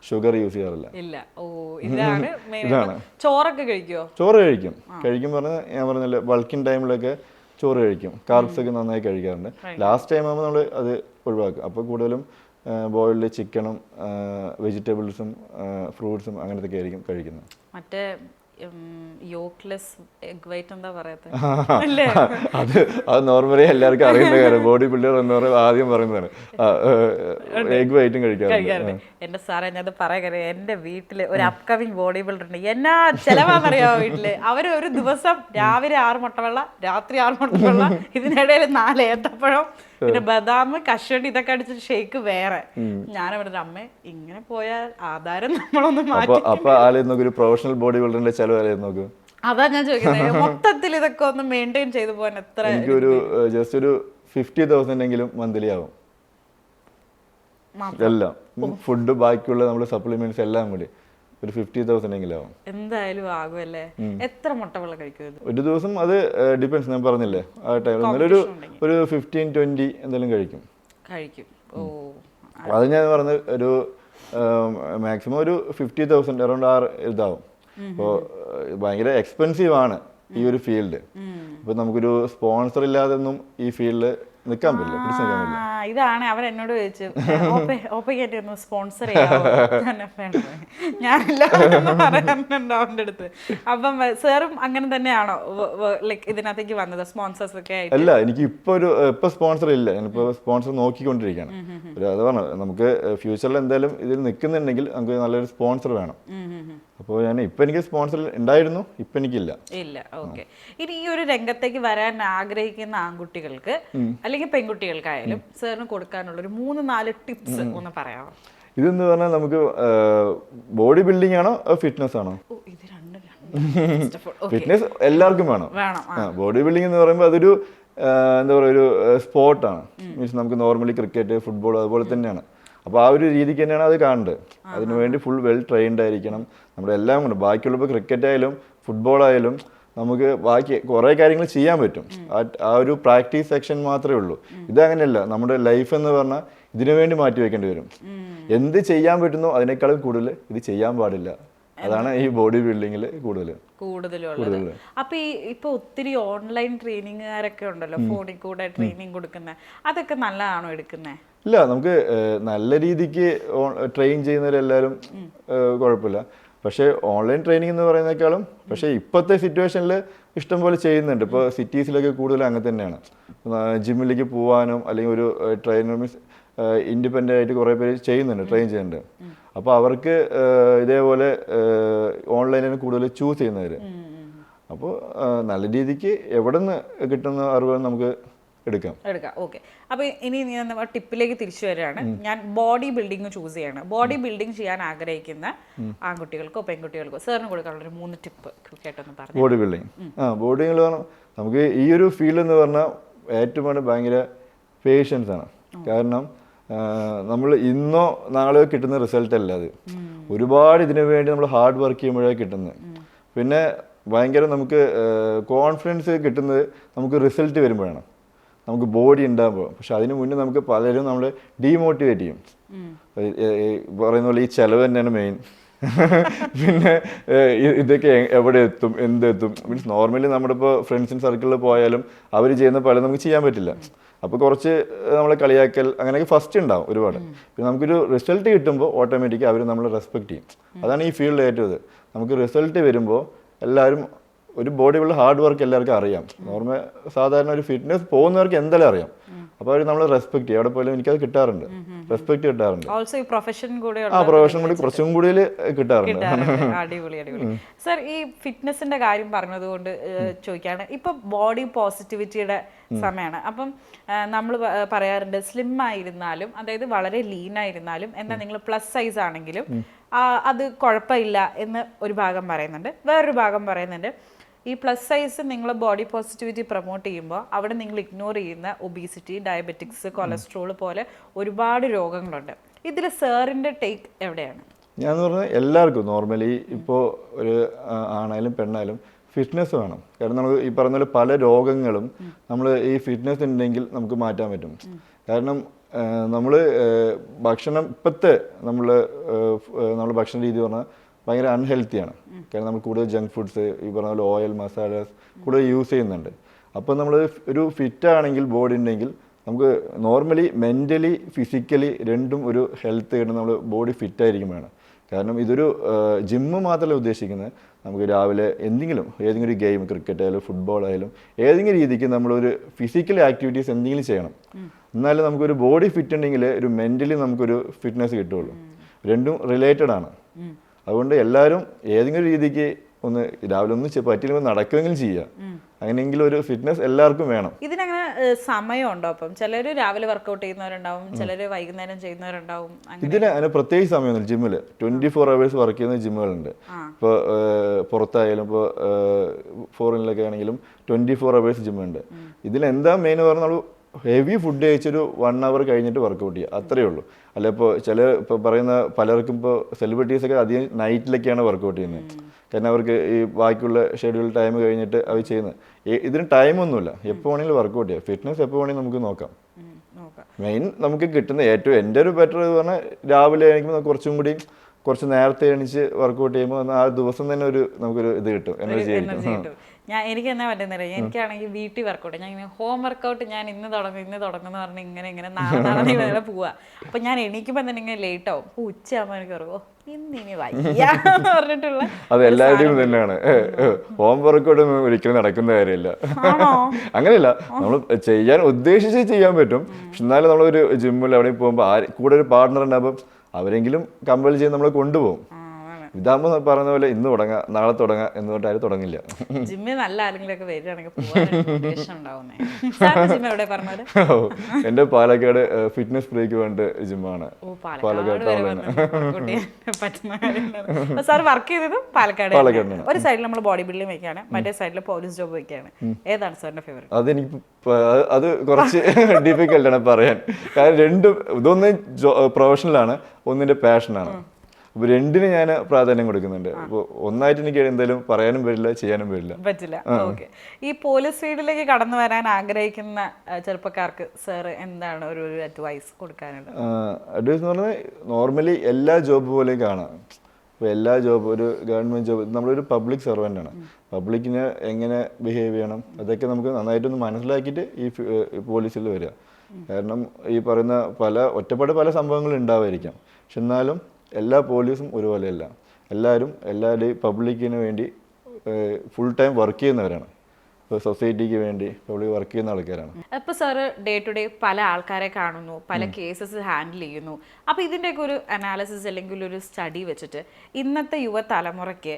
ഷുഗർ യൂസ് ചെയ്യാറില്ല. ഇല്ല. ഓ [LAUGHS] ഇതാണ്. ചോറൊക്കെ കഴിക്കോ ചോറ് കഴിക്കും. കഴിക്കും പറഞ്ഞാൽ ഞാൻ പറഞ്ഞില്ല ബൾക്കിൻ ടൈമിലൊക്കെ ചോറ് കഴിക്കും. കാർബ്സ് ഒക്കെ നന്നായി കഴിക്കാറുണ്ട്. ലാസ്റ്റ് ടൈം ആകുമ്പോൾ നമ്മൾ അത് ഒഴിവാക്കും. അപ്പോൾ കൂടുതലും ബോയിൽഡ് ചിക്കനും വെജിറ്റബിൾസും ഫ്രൂട്ട്സും അങ്ങനത്തെ ആയിരിക്കും കഴിക്കുന്നത്. മറ്റേ യോക്ലെസ് എഗ് വൈറ്റ് എന്താ അത് അത് നോർമലി എല്ലാവർക്കും അറിയുന്ന കാര്യം. ബോഡി ബിൽഡർ എന്ന് പറയുമ്പോൾ ആദ്യം പറയുന്നതാണ്. എഗ് വൈറ്റും കഴിക്കാറുണ്ട്. എന്റെ സാറേ ഞാൻ പറയാൻ കാര്യം എന്റെ വീട്ടിൽ ഒരു അപ്കമിങ് ബോഡി ബിൽഡർ ഉണ്ട്. എന്നാ ചെലവാന്നറിയാമോ വീട്ടിൽ? അവർ ഒരു ദിവസം രാവിലെ ആറ് മുട്ടവെള്ള രാത്രി ആറ് മുട്ടവെള്ള ഇതിനിടയിൽ നാല് ഏത്തപ്പഴം പിന്നെ ബദാം കഷണ്ടി ഇതൊക്കെ അടിച്ചിട്ട് ഷേക്ക് വേറെ. ഞാനവിടെ അമ്മ ഇങ്ങനെ പോയാൽ ആധാരം നമ്മളൊന്ന് മാറ്റി ആലയം നോക്ക് ഒരു പ്രൊഫഷണൽ ബോഡി ബിൽഡറിന്റെ ചെലവ് ആലയം നോക്ക്. അതാ ഞാൻ ചോദിക്കുന്നത് മൊത്തത്തിൽ ഇതൊക്കെ ഒന്ന് മെയിന്റെയിൻ ചെയ്തു പോകാൻ എത്ര ഒരു ജസ്റ്റ് ഒരു ഫിഫ്റ്റി തൗസൻഡ് എങ്കിലും മന്ത്ലി ആവും. എല്ലാം. ഫുഡ് ബാക്കിയുള്ള നമ്മുടെ സപ്ലിമെന്റ്സ് എല്ലാം കൂടി. ഒരു ഫിഫ്റ്റി തൗസൻഡ് എങ്കിലും ആവും. എന്തായാലും ആകുമല്ലേ? എത്ര മുട്ടവെള്ള കഴിക്കും ഇത്? ഒരു ദിവസം അത് ഡിപ്പെൻസ് ഞാൻ പറഞ്ഞില്ലേ? ആ ടൈം ഒരു ഒരു ഫിഫ്റ്റീൻ ട്വന്റി എന്തെങ്കിലും കഴിക്കും. കഴിക്കും. ഓ. അത് ഞാൻ പറഞ്ഞ ഒരു മാക്സിമം ഒരു ഫിഫ്റ്റി തൗസൻഡ് അറൗണ്ട് ആറ് ഇതാവും. അപ്പോൾ ഭയങ്കര എക്സ്പെൻസീവ് ആണ് ഈ ഒരു ഫീൽഡ് അപ്പോൾ നമുക്കൊരു സ്പോൺസർ ഇല്ലാതെ ഒന്നും ഈ ഫീൽഡിൽ നിൽക്കാൻ പറ്റില്ല. പിടിച്ചു നിൽക്കാൻ പറ്റില്ല. ഇതാണ് അവർ എന്നോട് ചോദിച്ചു. ഓപ്പയ്ക്കായിട്ട് ഒന്ന് സ്പോൺസർ ഞാനെല്ലാം പറയാനുണ്ട് അവന്റെ അടുത്ത്. അപ്പം സാറും അങ്ങനെ തന്നെയാണോ? ലൈക്ക് ഇതിനകത്തേക്ക് വന്നത്? സ്പോൺസേഴ്സ് ഒക്കെ ആയിട്ട്? അല്ല എനിക്ക് ഇപ്പൊ ഒരു ഇപ്പൊ സ്പോൺസർ ഇല്ല. ഞാനിപ്പോ സ്പോൺസർ നോക്കിക്കൊണ്ടിരിക്കുകയാണ്. അത് പറഞ്ഞു നമുക്ക് ഫ്യൂച്ചറിൽ എന്തായാലും ഇതിൽ നിൽക്കുന്നുണ്ടെങ്കിൽ നമുക്ക് നല്ലൊരു സ്പോൺസർ വേണം. അപ്പോൾ ഞാൻ ഇപ്പം എനിക്ക് സ്പോൺസർ ഉണ്ടായിരുന്നു ഇപ്പം എനിക്കില്ല. ഇല്ല ഓക്കെ. ഇനി ഈ ഒരു രംഗത്തേക്ക് വരാൻ ആഗ്രഹിക്കുന്ന ആൺകുട്ടികൾക്ക് അല്ലെങ്കിൽ പെൺകുട്ടികൾക്കായാലും സാറിന് കൊടുക്കാനുള്ള ഒരു മൂന്ന് നാല് ടിപ്സ് ഒന്ന് പറയാമോ? ഇതെന്ന് പറഞ്ഞാൽ നമുക്ക് ബോഡി ബിൽഡിംഗ് ആണോ ഫിറ്റ്നസ് ആണോ? ഇത് രണ്ടും. ഫിറ്റ്നസ് എല്ലാവർക്കും വേണം. ബോഡി ബിൽഡിംഗ് എന്ന് പറയുമ്പോൾ അതൊരു എന്താ പറയുക ഒരു സ്പോർട്ടാണ് മീൻസ് നമുക്ക് നോർമലി ക്രിക്കറ്റ് ഫുട്ബോൾ അതുപോലെ തന്നെയാണ്. അപ്പോൾ ആ ഒരു രീതിക്ക് തന്നെയാണ് അത് കാണേണ്ടത്. അതിനുവേണ്ടി ഫുൾ വെൽ ട്രെയിൻഡ് ആയിരിക്കണം. നമ്മുടെ എല്ലാം കൊണ്ട് ബാക്കിയുള്ള ഇപ്പോൾ ക്രിക്കറ്റ് ആയാലും ഫുട്ബോൾ ആയാലും നമുക്ക് ബാക്കി കുറേ കാര്യങ്ങൾ ചെയ്യാൻ പറ്റും. ആ- ഒരു പ്രാക്ടീസ് സെക്ഷൻ മാത്രമേ ഉള്ളൂ. ഇതങ്ങനെയല്ല നമ്മുടെ ലൈഫ് എന്ന് പറഞ്ഞാൽ ഇതിനു വേണ്ടി മാറ്റി വെക്കേണ്ടി വരും. എന്ത് ചെയ്യാൻ പറ്റുന്നോ അതിനേക്കാളും കൂടുതൽ ഇത് ചെയ്യാൻ പാടില്ല. അതാണ് ഈ ബോഡി ബിൽഡിങ്ങിൽ കൂടുതൽ കൂടുതലും. ഉള്ളത് അപ്പൊ ഈ ഇപ്പൊ ഒത്തിരി ഓൺലൈൻ ട്രെയിനിങ്ങുകാരൊക്കെ ഉണ്ടല്ലോ. ഫോണിൽ കൂടെ ട്രെയിനിങ് കൊടുക്കുന്ന. അതൊക്കെ നല്ലതാണോ എടുക്കുന്നത് ഇല്ല നമുക്ക് നല്ല രീതിക്ക് ട്രെയിൻ ചെയ്യുന്നവരെല്ലാവരും കുഴപ്പമില്ല. പക്ഷേ ഓൺലൈൻ ട്രെയിനിങ് എന്ന് പറയുന്നേക്കാളും പക്ഷേ ഇപ്പോഴത്തെ സിറ്റുവേഷനിൽ ഇഷ്ടം പോലെ ചെയ്യുന്നുണ്ട്. ഇപ്പോൾ സിറ്റീസിലൊക്കെ കൂടുതൽ അങ്ങനെ തന്നെയാണ്. ജിമ്മിലേക്ക് പോകാനും അല്ലെങ്കിൽ ഒരു ട്രെയിനർ മീൻസ് ഇൻഡിപെൻഡന്റ് ആയിട്ട് കുറേ പേര് ചെയ്യുന്നുണ്ട് ട്രെയിൻ ചെയ്യുന്നുണ്ട്. അപ്പോൾ അവർക്ക് ഇതേപോലെ ഓൺലൈനിൽ കൂടുതൽ ചൂസ് ചെയ്യുന്നവർ അപ്പോൾ നല്ല രീതിക്ക് എവിടെ നിന്ന് കിട്ടുന്ന അറിവ് നമുക്ക് എടുക്കാം. എടുക്കാം. ഓക്കെ. അപ്പോൾ ഇനി ഞാൻ ടിപ്പിലേക്ക് തിരിച്ചു വരികയാണ്. ഞാൻ ബോഡി ബിൽഡിംഗ് ചൂസ് ചെയ്യാണ്. ബോഡി ബിൽഡിംഗ് ചെയ്യാൻ ആഗ്രഹിക്കുന്ന ആൺകുട്ടികൾക്കോ പെൺകുട്ടികൾക്കോ സാറിന് കൊടുക്കാനുള്ള ഒരു മൂന്ന് ടിപ്പ് ക്രിക്കറ്റ് പറഞ്ഞു ബോഡി ബിൽഡിംഗ്. ആ ബോഡി ബിൽഡിംഗ് നമുക്ക് ഈ ഒരു ഫീൽഡ് എന്ന് പറഞ്ഞാൽ ഏറ്റവും ഭയങ്കര പേഷ്യൻസ് ആണ്. കാരണം നമ്മൾ ഇന്നോ നാളെയോ കിട്ടുന്ന റിസൾട്ട് അല്ല അത്. ഒരുപാട് ഇതിനു വേണ്ടി നമ്മൾ ഹാർഡ് വർക്ക് ചെയ്യുമ്പോഴേ കിട്ടുന്നത്. പിന്നെ ഭയങ്കര നമുക്ക് കോൺഫിഡൻസ് കിട്ടുന്നത് നമുക്ക് റിസൾട്ട് വരുമ്പോഴാണ്. നമുക്ക് ബോഡി ഉണ്ടാകുമ്പോൾ പക്ഷെ അതിന് മുന്നേ നമുക്ക് പലരും നമ്മൾ ഡീമോട്ടിവേറ്റ് ചെയ്യും. പറയുന്ന പോലെ ഈ ചെലവ് തന്നെയാണ് മെയിൻ [LAUGHS] പിന്നെ ഇതൊക്കെ എവിടെ എത്തും എന്തെത്തും. മീൻസ് നോർമലി നമ്മുടെ ഇപ്പോൾ ഫ്രണ്ട്സിൻ സർക്കിളിൽ പോയാലും അവർ ചെയ്യുന്ന പല നമുക്ക് ചെയ്യാൻ പറ്റില്ല. അപ്പോൾ കുറച്ച് നമ്മളെ കളിയാക്കൽ അങ്ങനെയൊക്കെ ഫസ്റ്റ് ഉണ്ടാവും ഒരുപാട്. പിന്നെ നമുക്കൊരു റിസൾട്ട് കിട്ടുമ്പോൾ ഓട്ടോമാറ്റിക് അവർ നമ്മളെ റെസ്പെക്ട് ചെയ്യും. അതാണ് ഈ ഫീൽഡ് ഏറ്റവും നമുക്ക് റിസൾട്ട് വരുമ്പോൾ എല്ലാവരും ഒരു ബോഡി ബിൽഡ് ഹാർഡ് വർക്ക് എല്ലാവർക്കും അറിയാം. നോർമൽ സാധാരണ ഒരു ഫിറ്റ്നസ് പോകുന്നവർക്ക് എന്തായാലും അറിയാം. അപ്പോൾ അവർ നമ്മൾ റെസ്പെക്ട് ചെയ്യും. അവിടെ പോലും എനിക്കത് കിട്ടാറുണ്ട്. റെസ്പെക്ട് കിട്ടാറുണ്ട്. ഓൾസോ ഈ പ്രൊഫഷൻ കൂടെ ആ പ്രൊഫഷൻ കൂടി കുറച്ചും കൂടുതൽ കിട്ടാറുണ്ട്. [LAUGHS] അടിപൊളി അടിപൊളി. സർ ഈ ഫിറ്റ്നസിന്റെ കാര്യം പറഞ്ഞതുകൊണ്ട് കൊണ്ട് ചോദിക്കാണ്. ഇപ്പൊ ബോഡി പോസിറ്റിവിറ്റിയുടെ സമയമാണ് അപ്പം നമ്മൾ പറയാറുണ്ട് സ്ലിം ആയിരുന്നാലും അതായത് വളരെ ലീൻ ആയിരുന്നാലും എന്നാൽ നിങ്ങൾ പ്ലസ് സൈസ് ആണെങ്കിലും അത് കുഴപ്പമില്ല എന്ന് ഒരു ഭാഗം പറയുന്നുണ്ട്. വേറൊരു ഭാഗം പറയുന്നുണ്ട്. ഈ പ്ലസ് സൈസ് നിങ്ങൾ ബോഡി പോസിറ്റിവിറ്റി പ്രൊമോട്ട് ചെയ്യുമ്പോൾ അവിടെ നിങ്ങൾ ഇഗ്നോർ ചെയ്യുന്ന ഒബീസിറ്റി ഡയബറ്റിക്സ് കൊളസ്ട്രോൾ പോലെ ഒരുപാട് രോഗങ്ങളുണ്ട്. ഇതിൽ സാറിന്റെ ടേക്ക് എവിടെയാണ്? ഞാൻ പറഞ്ഞാൽ എല്ലാവർക്കും നോർമലി ഇപ്പോൾ ഒരു ആണായാലും പെണ്ണായാലും ഫിറ്റ്നസ് വേണം. കാരണം നമുക്ക് ഈ പറഞ്ഞ പോലെ പല രോഗങ്ങളും നമ്മൾ ഈ ഫിറ്റ്നസ് ഉണ്ടെങ്കിൽ നമുക്ക് മാറ്റാൻ പറ്റും. കാരണം നമ്മൾ ഭക്ഷണം ഇപ്പോഴത്തെ നമ്മൾ നമ്മൾ ഭക്ഷണ രീതി പറഞ്ഞാൽ ഭയങ്കര അൺഹെൽത്തിയാണ് കാരണം നമ്മൾ കൂടുതൽ ജങ്ക് ഫുഡ്സ് ഈ പറഞ്ഞ പോലെ ഓയിൽ മസാലസ് കൂടുതൽ യൂസ് ചെയ്യുന്നുണ്ട്. അപ്പോൾ നമ്മൾ ഒരു ഫിറ്റ് ആണെങ്കിൽ ബോഡി ഉണ്ടെങ്കിൽ നമുക്ക് നോർമലി മെന്റലി ഫിസിക്കലി രണ്ടും ഒരു ഹെൽത്ത് കിട്ടുന്ന നമ്മൾ ബോഡി ഫിറ്റ് ആയിരിക്കും വേണം. കാരണം ഇതൊരു ജിമ്മ് മാത്രമല്ല ഉദ്ദേശിക്കുന്നത്. നമുക്ക് രാവിലെ എന്തെങ്കിലും ഏതെങ്കിലും ഒരു ഗെയിം ക്രിക്കറ്റ് ആയാലും ഫുട്ബോൾ ആയാലും ഏതെങ്കിലും രീതിക്ക് നമ്മളൊരു ഫിസിക്കൽ ആക്ടിവിറ്റീസ് എന്തെങ്കിലും ചെയ്യണം. എന്നാലും നമുക്കൊരു ബോഡി ഫിറ്റ് ഉണ്ടെങ്കിൽ ഒരു മെന്റലി നമുക്കൊരു ഫിറ്റ്നസ് കിട്ടുള്ളൂ രണ്ടും റിലേറ്റഡ് ആണ്. അതുകൊണ്ട് എല്ലാവരും ഏതെങ്കിലും രീതിക്ക് ഒന്ന് രാവിലെ ഒന്ന് പറ്റില്ലെങ്കിൽ നടക്കുമെങ്കിലും ചെയ്യാം. അങ്ങനെയെങ്കിലും ഒരു ഫിറ്റ്നസ് എല്ലാവർക്കും വേണം. ഇതിനങ്ങനെ സമയമുണ്ടോ അപ്പം? ചിലർ രാവിലെ വർക്കൗട്ട് ചെയ്യുന്നവരുണ്ടാവും ചിലർ വൈകുന്നേരം ചെയ്യുന്നവരുണ്ടാവും ഇതിന് അതിന് പ്രത്യേകിച്ച് സമയമൊന്നുമില്ല. ജിമ്മിൽ ട്വന്റി ഫോർ അവേഴ്സ് വർക്ക് ചെയ്യുന്ന ജിമ്മുകളുണ്ട്. ഇപ്പോൾ പുറത്തായാലും ഇപ്പോൾ ഫോറിനിലൊക്കെ ആണെങ്കിലും ട്വന്റി ഫോർ അവേഴ്സ് ജിമ്മുണ്ട് ഇതിൽ എന്താ മെയിൻ പറഞ്ഞാൽ നമ്മൾ ഹെവി ഫുഡ് കഴിച്ചൊരു വൺ അവർ കഴിഞ്ഞിട്ട് വർക്കൗട്ട് ചെയ്യുക. അത്രയേ ഉള്ളൂ. അല്ല ഇപ്പോൾ ചില ഇപ്പോൾ പറയുന്ന പലർക്കും ഇപ്പോൾ സെലിബ്രിറ്റീസൊക്കെ അധികം നൈറ്റിലൊക്കെയാണ് വർക്കൗട്ട് ചെയ്യുന്നത്. കാരണം അവർക്ക് ഈ ബാക്കിയുള്ള ഷെഡ്യൂൾ ടൈം കഴിഞ്ഞിട്ട് അവർ ചെയ്യുന്നത്. ഇതിന് ടൈമൊന്നുമില്ല എപ്പോൾ വേണമെങ്കിലും വർക്കൗട്ട് ചെയ്യാം. ഫിറ്റ്നസ് എപ്പോൾ വേണമെങ്കിലും നമുക്ക് നോക്കാം. മെയിൻ നമുക്ക് കിട്ടുന്ന ഏറ്റവും എന്റെ ഒരു ബെറ്റർ എന്ന് പറഞ്ഞാൽ രാവിലെ ആയിരിക്കുമ്പോൾ കുറച്ചും കൂടി കുറച്ച് നേരത്തെ എണീച്ച് വർക്കൗട്ട് ചെയ്യുമ്പോൾ ആ ദിവസം തന്നെ ഒരു നമുക്കൊരു ഇത് കിട്ടും. എനർജി കിട്ടും. ഞാൻ എനിക്ക് എന്നാ പറ്റുന്നില്ല എനിക്കാണെങ്കിൽ വീട്ടിൽ വർക്കൗട്ട് ഞാൻ ഇങ്ങനെ ഹോം വർക്കൗട്ട് ഞാൻ ഇന്ന് തുടങ്ങും ഇന്ന് തുടങ്ങും എന്ന് പറഞ്ഞ് ഇങ്ങനെ ഇങ്ങനെ [LAUGHS] നാളെ നാളെ വേറെ പോവാ. അപ്പൊ ഞാൻ എണീക്കുമ്പോൾ തന്നെ ഇങ്ങനെ ലേറ്റ് ആവും. അപ്പൊ ഉച്ചയാകുമ്പോൾ എനിക്ക് അറിയോ ഇന്ന് ഇനി വയ്യ എന്ന് പറഞ്ഞിട്ടുള്ള അത് എല്ലാവരുടെയും തന്നെയാണ് ഹോം വർക്കൗട്ട് ഒരിക്കലും നടക്കുന്ന കാര്യമില്ല? [LAUGHS] അങ്ങനെയല്ല നമ്മൾ ചെയ്യാൻ ഉദ്ദേശിച്ച് ചെയ്യാൻ പറ്റും. പക്ഷെ എന്നാലും നമ്മളൊരു ജിമ്മിൽ അവിടെ പോകുമ്പോൾ കൂടെ ഒരു പാർട്ണർ ഉണ്ടാകുമ്പോൾ അവരെങ്കിലും കമ്പൽ ചെയ്ത് നമ്മളെ കൊണ്ടുപോകും. ഇതാകുമ്പോൾ പറഞ്ഞ പോലെ ഇന്ന് തുടങ്ങാം നാളെ തുടങ്ങാം എന്ന് പറഞ്ഞിട്ട് ആരും തുടങ്ങില്ല. ജിമ്മിൽ നല്ല ആരെങ്കിലൊക്കെ വരികയാണെങ്കിൽ എന്റെ പാലക്കാട് ഫിറ്റ്നസ് ബ്രേക്ക് വേണ്ട ജിമ്മാണ്. പാലക്കാട് സാർ വർക്ക് ചെയ്തതും പാലക്കാട്. ഒരു സൈഡിൽ നമ്മൾ ബോഡി ബിൽഡിംഗ് വെക്കാണ് മറ്റേ സൈഡിൽ പോലീസ് ജോബ് വെക്കാണ്. ഏതാണ് സാറിന്റെ ഫേവറേറ്റ് അതെനിക്ക് അത് കുറച്ച് [LAUGHS] ഡിഫിക്കൽട്ടാണ് പറയാൻ. കാരണം രണ്ടും ഇതൊന്ന് പ്രൊഫഷണലാണ് ഒന്നിന്റെ പാഷനാണ് അപ്പൊ രണ്ടിന് ഞാൻ പ്രാധാന്യം കൊടുക്കുന്നുണ്ട്. അപ്പോൾ ഒന്നായിട്ട് എനിക്ക് എന്തായാലും പറയാനും പറ്റില്ല ചെയ്യാനും പറ്റില്ല. പറ്റില്ല ഓക്കെ. ഈ പോലീസ് ഫീൽഡിലേക്ക് കടന്നു വരാൻ ആഗ്രഹിക്കുന്ന ചെറുപ്പക്കാർക്ക് സാർ എന്താണ് ഒരു ഒരു അഡ്വൈസ് കൊടുക്കാനുള്ളത്? അഡ്വൈസ് എന്ന് പറഞ്ഞാൽ നോർമലി എല്ലാ ജോബ് പോലെയും കാണാം. ഇപ്പോൾ എല്ലാ ജോബ് ഒരു ഗവൺമെന്റ് ജോബ് നമ്മളൊരു പബ്ലിക് സെർവന്റ് ആണ്. പബ്ലിക്കിന് എങ്ങനെ ബിഹേവ് ചെയ്യണം അതൊക്കെ നമുക്ക് നന്നായിട്ടൊന്ന് മനസ്സിലാക്കിയിട്ട് ഈ പോലീസിൽ വരിക കാരണം ഈ പറയുന്ന പല ഒറ്റപ്പെട്ട പല സംഭവങ്ങൾ ഉണ്ടാവായിരിക്കാം. പക്ഷെ എന്നാലും എല്ലാ പോലീസും ഒരുപോലെയല്ല. എല്ലാവരും എല്ലാവരുടെയും പബ്ലിക്കിന് വേണ്ടി ഫുൾ ടൈം വർക്ക് ചെയ്യുന്നവരാണ്. ഇപ്പോൾ സൊസൈറ്റിക്ക് വേണ്ടി പബ്ലിക് വർക്ക് ചെയ്യുന്ന ആൾക്കാരാണ്. അപ്പൊ സാറ് ഡേ ടു ഡേ പല ആൾക്കാരെ കാണുന്നു പല കേസസ് ഹാൻഡിൽ ചെയ്യുന്നു. അപ്പോൾ ഇതിന്റെയൊക്കെ ഒരു അനാലിസിസ് അല്ലെങ്കിൽ ഒരു സ്റ്റഡി വെച്ചിട്ട് ഇന്നത്തെ യുവതലമുറയ്ക്ക്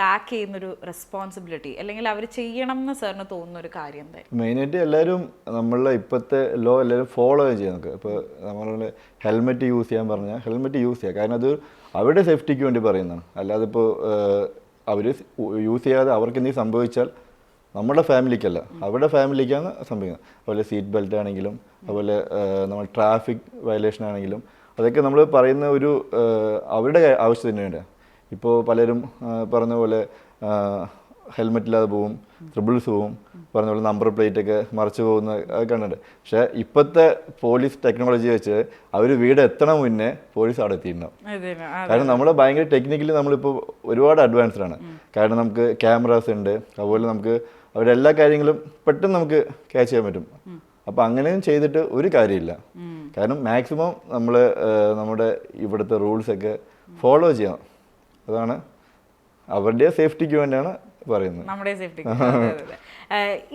ലാക്ക് ചെയ്യുന്നൊരു റെസ്പോൺസിബിലിറ്റി അല്ലെങ്കിൽ അവർ ചെയ്യണം എന്ന് സാറിന് തോന്നുന്ന ഒരു കാര്യം മെയിനായിട്ട് എല്ലാവരും നമ്മളെ ഇപ്പോഴത്തെ ലോ എല്ലാവരും ഫോളോ ചെയ്യാൻ നോക്കുക ഇപ്പോൾ നമ്മളെ ഹെൽമെറ്റ് യൂസ് ചെയ്യാൻ പറഞ്ഞാൽ ഹെൽമെറ്റ് യൂസ് ചെയ്യുക കാരണം അത് അവരുടെ സേഫ്റ്റിക്ക് വേണ്ടി പറയുന്നതാണ്. അല്ലാതെ ഇപ്പോൾ അവർ യൂസ് ചെയ്യാതെ അവർക്ക് എന്തെങ്കിലും സംഭവിച്ചാൽ നമ്മുടെ ഫാമിലിക്കല്ല അവരുടെ ഫാമിലിക്കാണ് സംഭവിക്കുന്നത്. അതുപോലെ സീറ്റ് ബെൽറ്റ് ആണെങ്കിലും അതുപോലെ നമ്മൾ ട്രാഫിക് വയലേഷൻ ആണെങ്കിലും അതൊക്കെ നമ്മൾ പറയുന്ന ഒരു അവരുടെ ആവശ്യത്തിന് വേണ്ടിയാണ് ഇപ്പോൾ പലരും പറഞ്ഞ പോലെ ഹെൽമെറ്റ് ഇല്ലാതെ പോവും ട്രിബിൾസ് പോവും പറഞ്ഞ പോലെ നമ്പർ പ്ലേറ്റ് ഒക്കെ മറിച്ചു പോകുന്ന കണ്ടിട്ടുണ്ട്. പക്ഷേ ഇപ്പോഴത്തെ പോലീസ് ടെക്നോളജി വെച്ച് അവർ വീട് എത്തണ മുന്നേ പോലീസ് അവിടെ എത്തിയിട്ടുണ്ടാവും കാരണം നമ്മുടെ ഭയങ്കര ടെക്നിക്കലി നമ്മളിപ്പോൾ ഒരുപാട് അഡ്വാൻസ്ഡ് ആണ്. കാരണം നമുക്ക് ക്യാമറാസ് ഉണ്ട്. അതുപോലെ നമുക്ക് അവരുടെ എല്ലാ കാര്യങ്ങളും പെട്ടെന്ന് നമുക്ക് ക്യാച്ച് ചെയ്യാൻ പറ്റും. അപ്പം അങ്ങനെയും ചെയ്തിട്ട് ഒരു കാര്യമില്ല. കാരണം മാക്സിമം നമ്മൾ നമ്മുടെ ഇവിടുത്തെ റൂൾസൊക്കെ ഫോളോ ചെയ്യണം. അതാണ് അവരുടെ സേഫ്റ്റിക്ക് വേണ്ടിയാണ് പറയുന്നത്. നമ്മുടെ സേഫ്റ്റി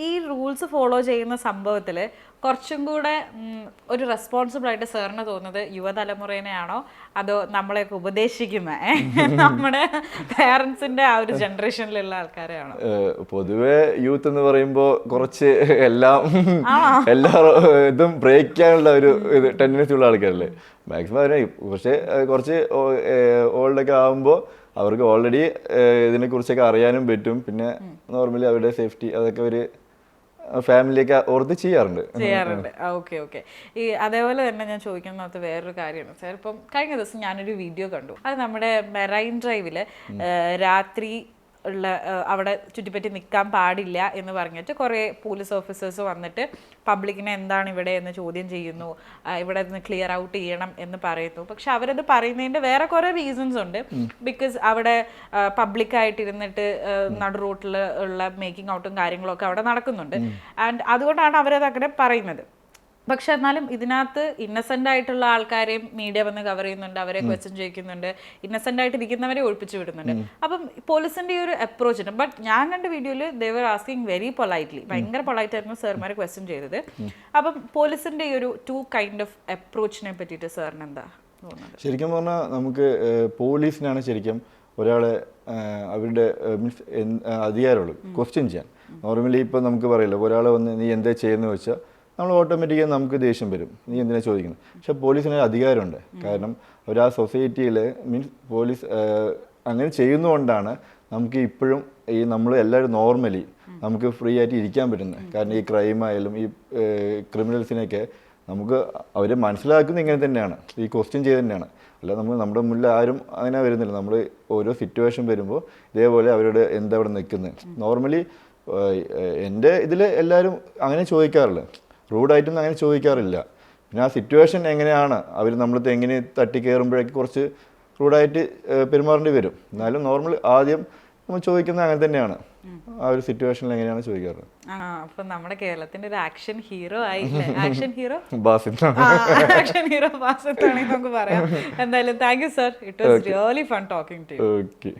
ഈ റൂൾസ് ഫോളോ ചെയ്യുന്ന സംഭവത്തിൽ കുറച്ചും കൂടെ ഒരു റെസ്പോൺസിബിൾ ആയിട്ട് സാറിന് തോന്നുന്നത് യുവതലമുറേനെയാണോ? അതോ നമ്മളെയൊക്കെ ഉപദേശിക്കുന്ന നമ്മുടെ പേരൻസിന്റെ ആ ഒരു ജനറേഷനിലുള്ള ആൾക്കാരെയാണോ? പൊതുവെ യൂത്ത് എന്ന് പറയുമ്പോൾ കുറച്ച് എല്ലാം എല്ലാ ഇതും ബ്രേക്ക് ചെയ്യാനുള്ള ഒരു ഇത് ടെൻഡൻസി ഉള്ള ആൾക്കാരല്ലേ. മാക്സിമം പക്ഷേ കുറച്ച് ഓൾഡൊക്കെ ആകുമ്പോൾ അവർക്ക് ഓൾറെഡി ഇതിനെ കുറിച്ചൊക്കെ അറിയാനും പറ്റും. പിന്നെ നോർമലി അവരുടെ സേഫ്റ്റി അതൊക്കെ ഒരു ഫാമിലിയൊക്കെ ഓർത്ത് ചെയ്യാറുണ്ട്. ചെയ്യാറുണ്ട്. ഓക്കെ ഓക്കെ ഈ അതേപോലെ തന്നെ ഞാൻ ചോദിക്കുന്നത് വേറൊരു കാര്യമാണ്. സാർ ഇപ്പം കഴിഞ്ഞ ദിവസം ഞാനൊരു വീഡിയോ കണ്ടു. അത് നമ്മുടെ മെറൈൻ ഡ്രൈവിൽ രാത്രി ഉള്ള അവിടെ ചുറ്റിപ്പറ്റി നിൽക്കാൻ പാടില്ല എന്ന് പറഞ്ഞിട്ട് കുറേ പോലീസ് ഓഫീസേഴ്സ് വന്നിട്ട് പബ്ലിക്കിനെ എന്താണ് ഇവിടെ എന്ന് ചോദ്യം ചെയ്യുന്നു. ഇവിടെ നിന്ന് ക്ലിയർ ഔട്ട് ചെയ്യണം എന്ന് പറയുന്നു. പക്ഷെ അവരത് പറയുന്നതിന്റെ വേറെ കുറേ റീസൺസ് ഉണ്ട്. ബിക്കോസ് അവിടെ പബ്ലിക് ആയിട്ട് ഇരുന്നിട്ട് നടു റൂട്ടിൽ ഉള്ള മേക്കിംഗ് ഔട്ടും കാര്യങ്ങളൊക്കെ അവിടെ നടക്കുന്നുണ്ട്. ആൻഡ് അതുകൊണ്ടാണ് അവരത് അങ്ങനെ പറയുന്നത്. പക്ഷെ എന്നാലും ഇതിനകത്ത് ഇന്നസെന്റ് ആയിട്ടുള്ള ആൾക്കാരെയും മീഡിയ വന്ന് കവർ ചെയ്യുന്നുണ്ട് അവരെ ക്വസ്റ്റ്യൻ ചോദിക്കുന്നുണ്ട് ഇന്നസെന്റ് ആയിട്ട് ഇരിക്കുന്നവരെ ഒഴിപ്പിച്ചു വിടുന്നുണ്ട്. അപ്പം പോലീസിന്റെ ഈ ഒരു അപ്രോച്ച് ഉണ്ട്. ബട്ട് ഞാൻ കണ്ട വീഡിയോയിൽ they were asking very politely ഭയങ്കര പൊളൈറ്റ് ആയിരുന്നു സാർമാരെ ക്വസ്റ്റ്യൻ ചെയ്തത്. അപ്പം പോലീസിന്റെ ഈ ഒരു ടു കൈൻഡ് ഓഫ് അപ്രോച്ചിനെ പറ്റിയിട്ട് സാറിന് എന്താ ശരിക്കും പറഞ്ഞാൽ നമുക്ക് പോലീസിനാണ് ശരിക്കും ഒരാളെ അവരുടെ മീൻസ് അധികാരമുള്ളൂ ക്വസ്റ്റ്യൻ ചെയ്യാൻ. നോർമലി ഇപ്പം നമുക്ക് പറയില്ല ഒരാളെ വന്ന് നീ എന്താ ചെയ്യുന്നത് വെച്ചാൽ നമ്മൾ ഓട്ടോമാറ്റിക്കായി നമുക്ക് ദേഷ്യം വരും. നീ എന്തിനാ ചോദിക്കുന്നത്? പക്ഷെ പോലീസിന് ഒരു അധികാരമുണ്ട്. കാരണം അവർ ആ സൊസൈറ്റിയിൽ മീൻസ് പോലീസ് അങ്ങനെ ചെയ്യുന്നതുകൊണ്ടാണ് നമുക്ക് ഇപ്പോഴും ഈ നമ്മൾ എല്ലാവരും നോർമലി നമുക്ക് ഫ്രീ ആയിട്ട് ഇരിക്കാൻ പറ്റുന്നത്. കാരണം ഈ ക്രൈം ആയാലും ഈ ക്രിമിനൽസിനെയൊക്കെ നമുക്ക് അവരെ മനസ്സിലാക്കുന്നത് ഇങ്ങനെ തന്നെയാണ്. ഈ ക്വസ്റ്റ്യൻ ചെയ്ത് തന്നെയാണ്. അല്ല നമ്മൾ നമ്മുടെ മുന്നിൽ ആരും അങ്ങനെ വരുന്നില്ല. നമ്മൾ ഓരോ സിറ്റുവേഷൻ വരുമ്പോൾ ഇതേപോലെ അവരോട് എന്താ അവിടെ നിൽക്കുന്നത്? നോർമലി എന്റെ ഇതിൽ എല്ലാവരും അങ്ങനെ ചോദിക്കാറില്ല. റൂഡായിട്ടൊന്നും അങ്ങനെ ചോദിക്കാറില്ല. പിന്നെ ആ സിറ്റുവേഷൻ എങ്ങനെയാണ്? അവർ നമ്മളത് എങ്ങനെ തട്ടി കയറുമ്പോഴേക്ക് കുറച്ച് റൂഡായിട്ട് പെരുമാറേണ്ടി വരും. എന്നാലും നോർമൽ ആദ്യം നമ്മൾ ചോദിക്കുന്നത് അങ്ങനെ തന്നെയാണ്. ആ ഒരു സിറ്റുവേഷനിൽ എങ്ങനെയാണ് ചോദിക്കാറ്? അപ്പൊ നമ്മുടെ കേരളത്തിന്റെ ഒരു ആക്ഷൻ ഹീറോ ആയില്ലേ? Action hero Basith action hero പാസത്താണെങ്കിൽ നമുക്ക് പറയാം. എന്തായാലും thank you sir it was really fun talking to okay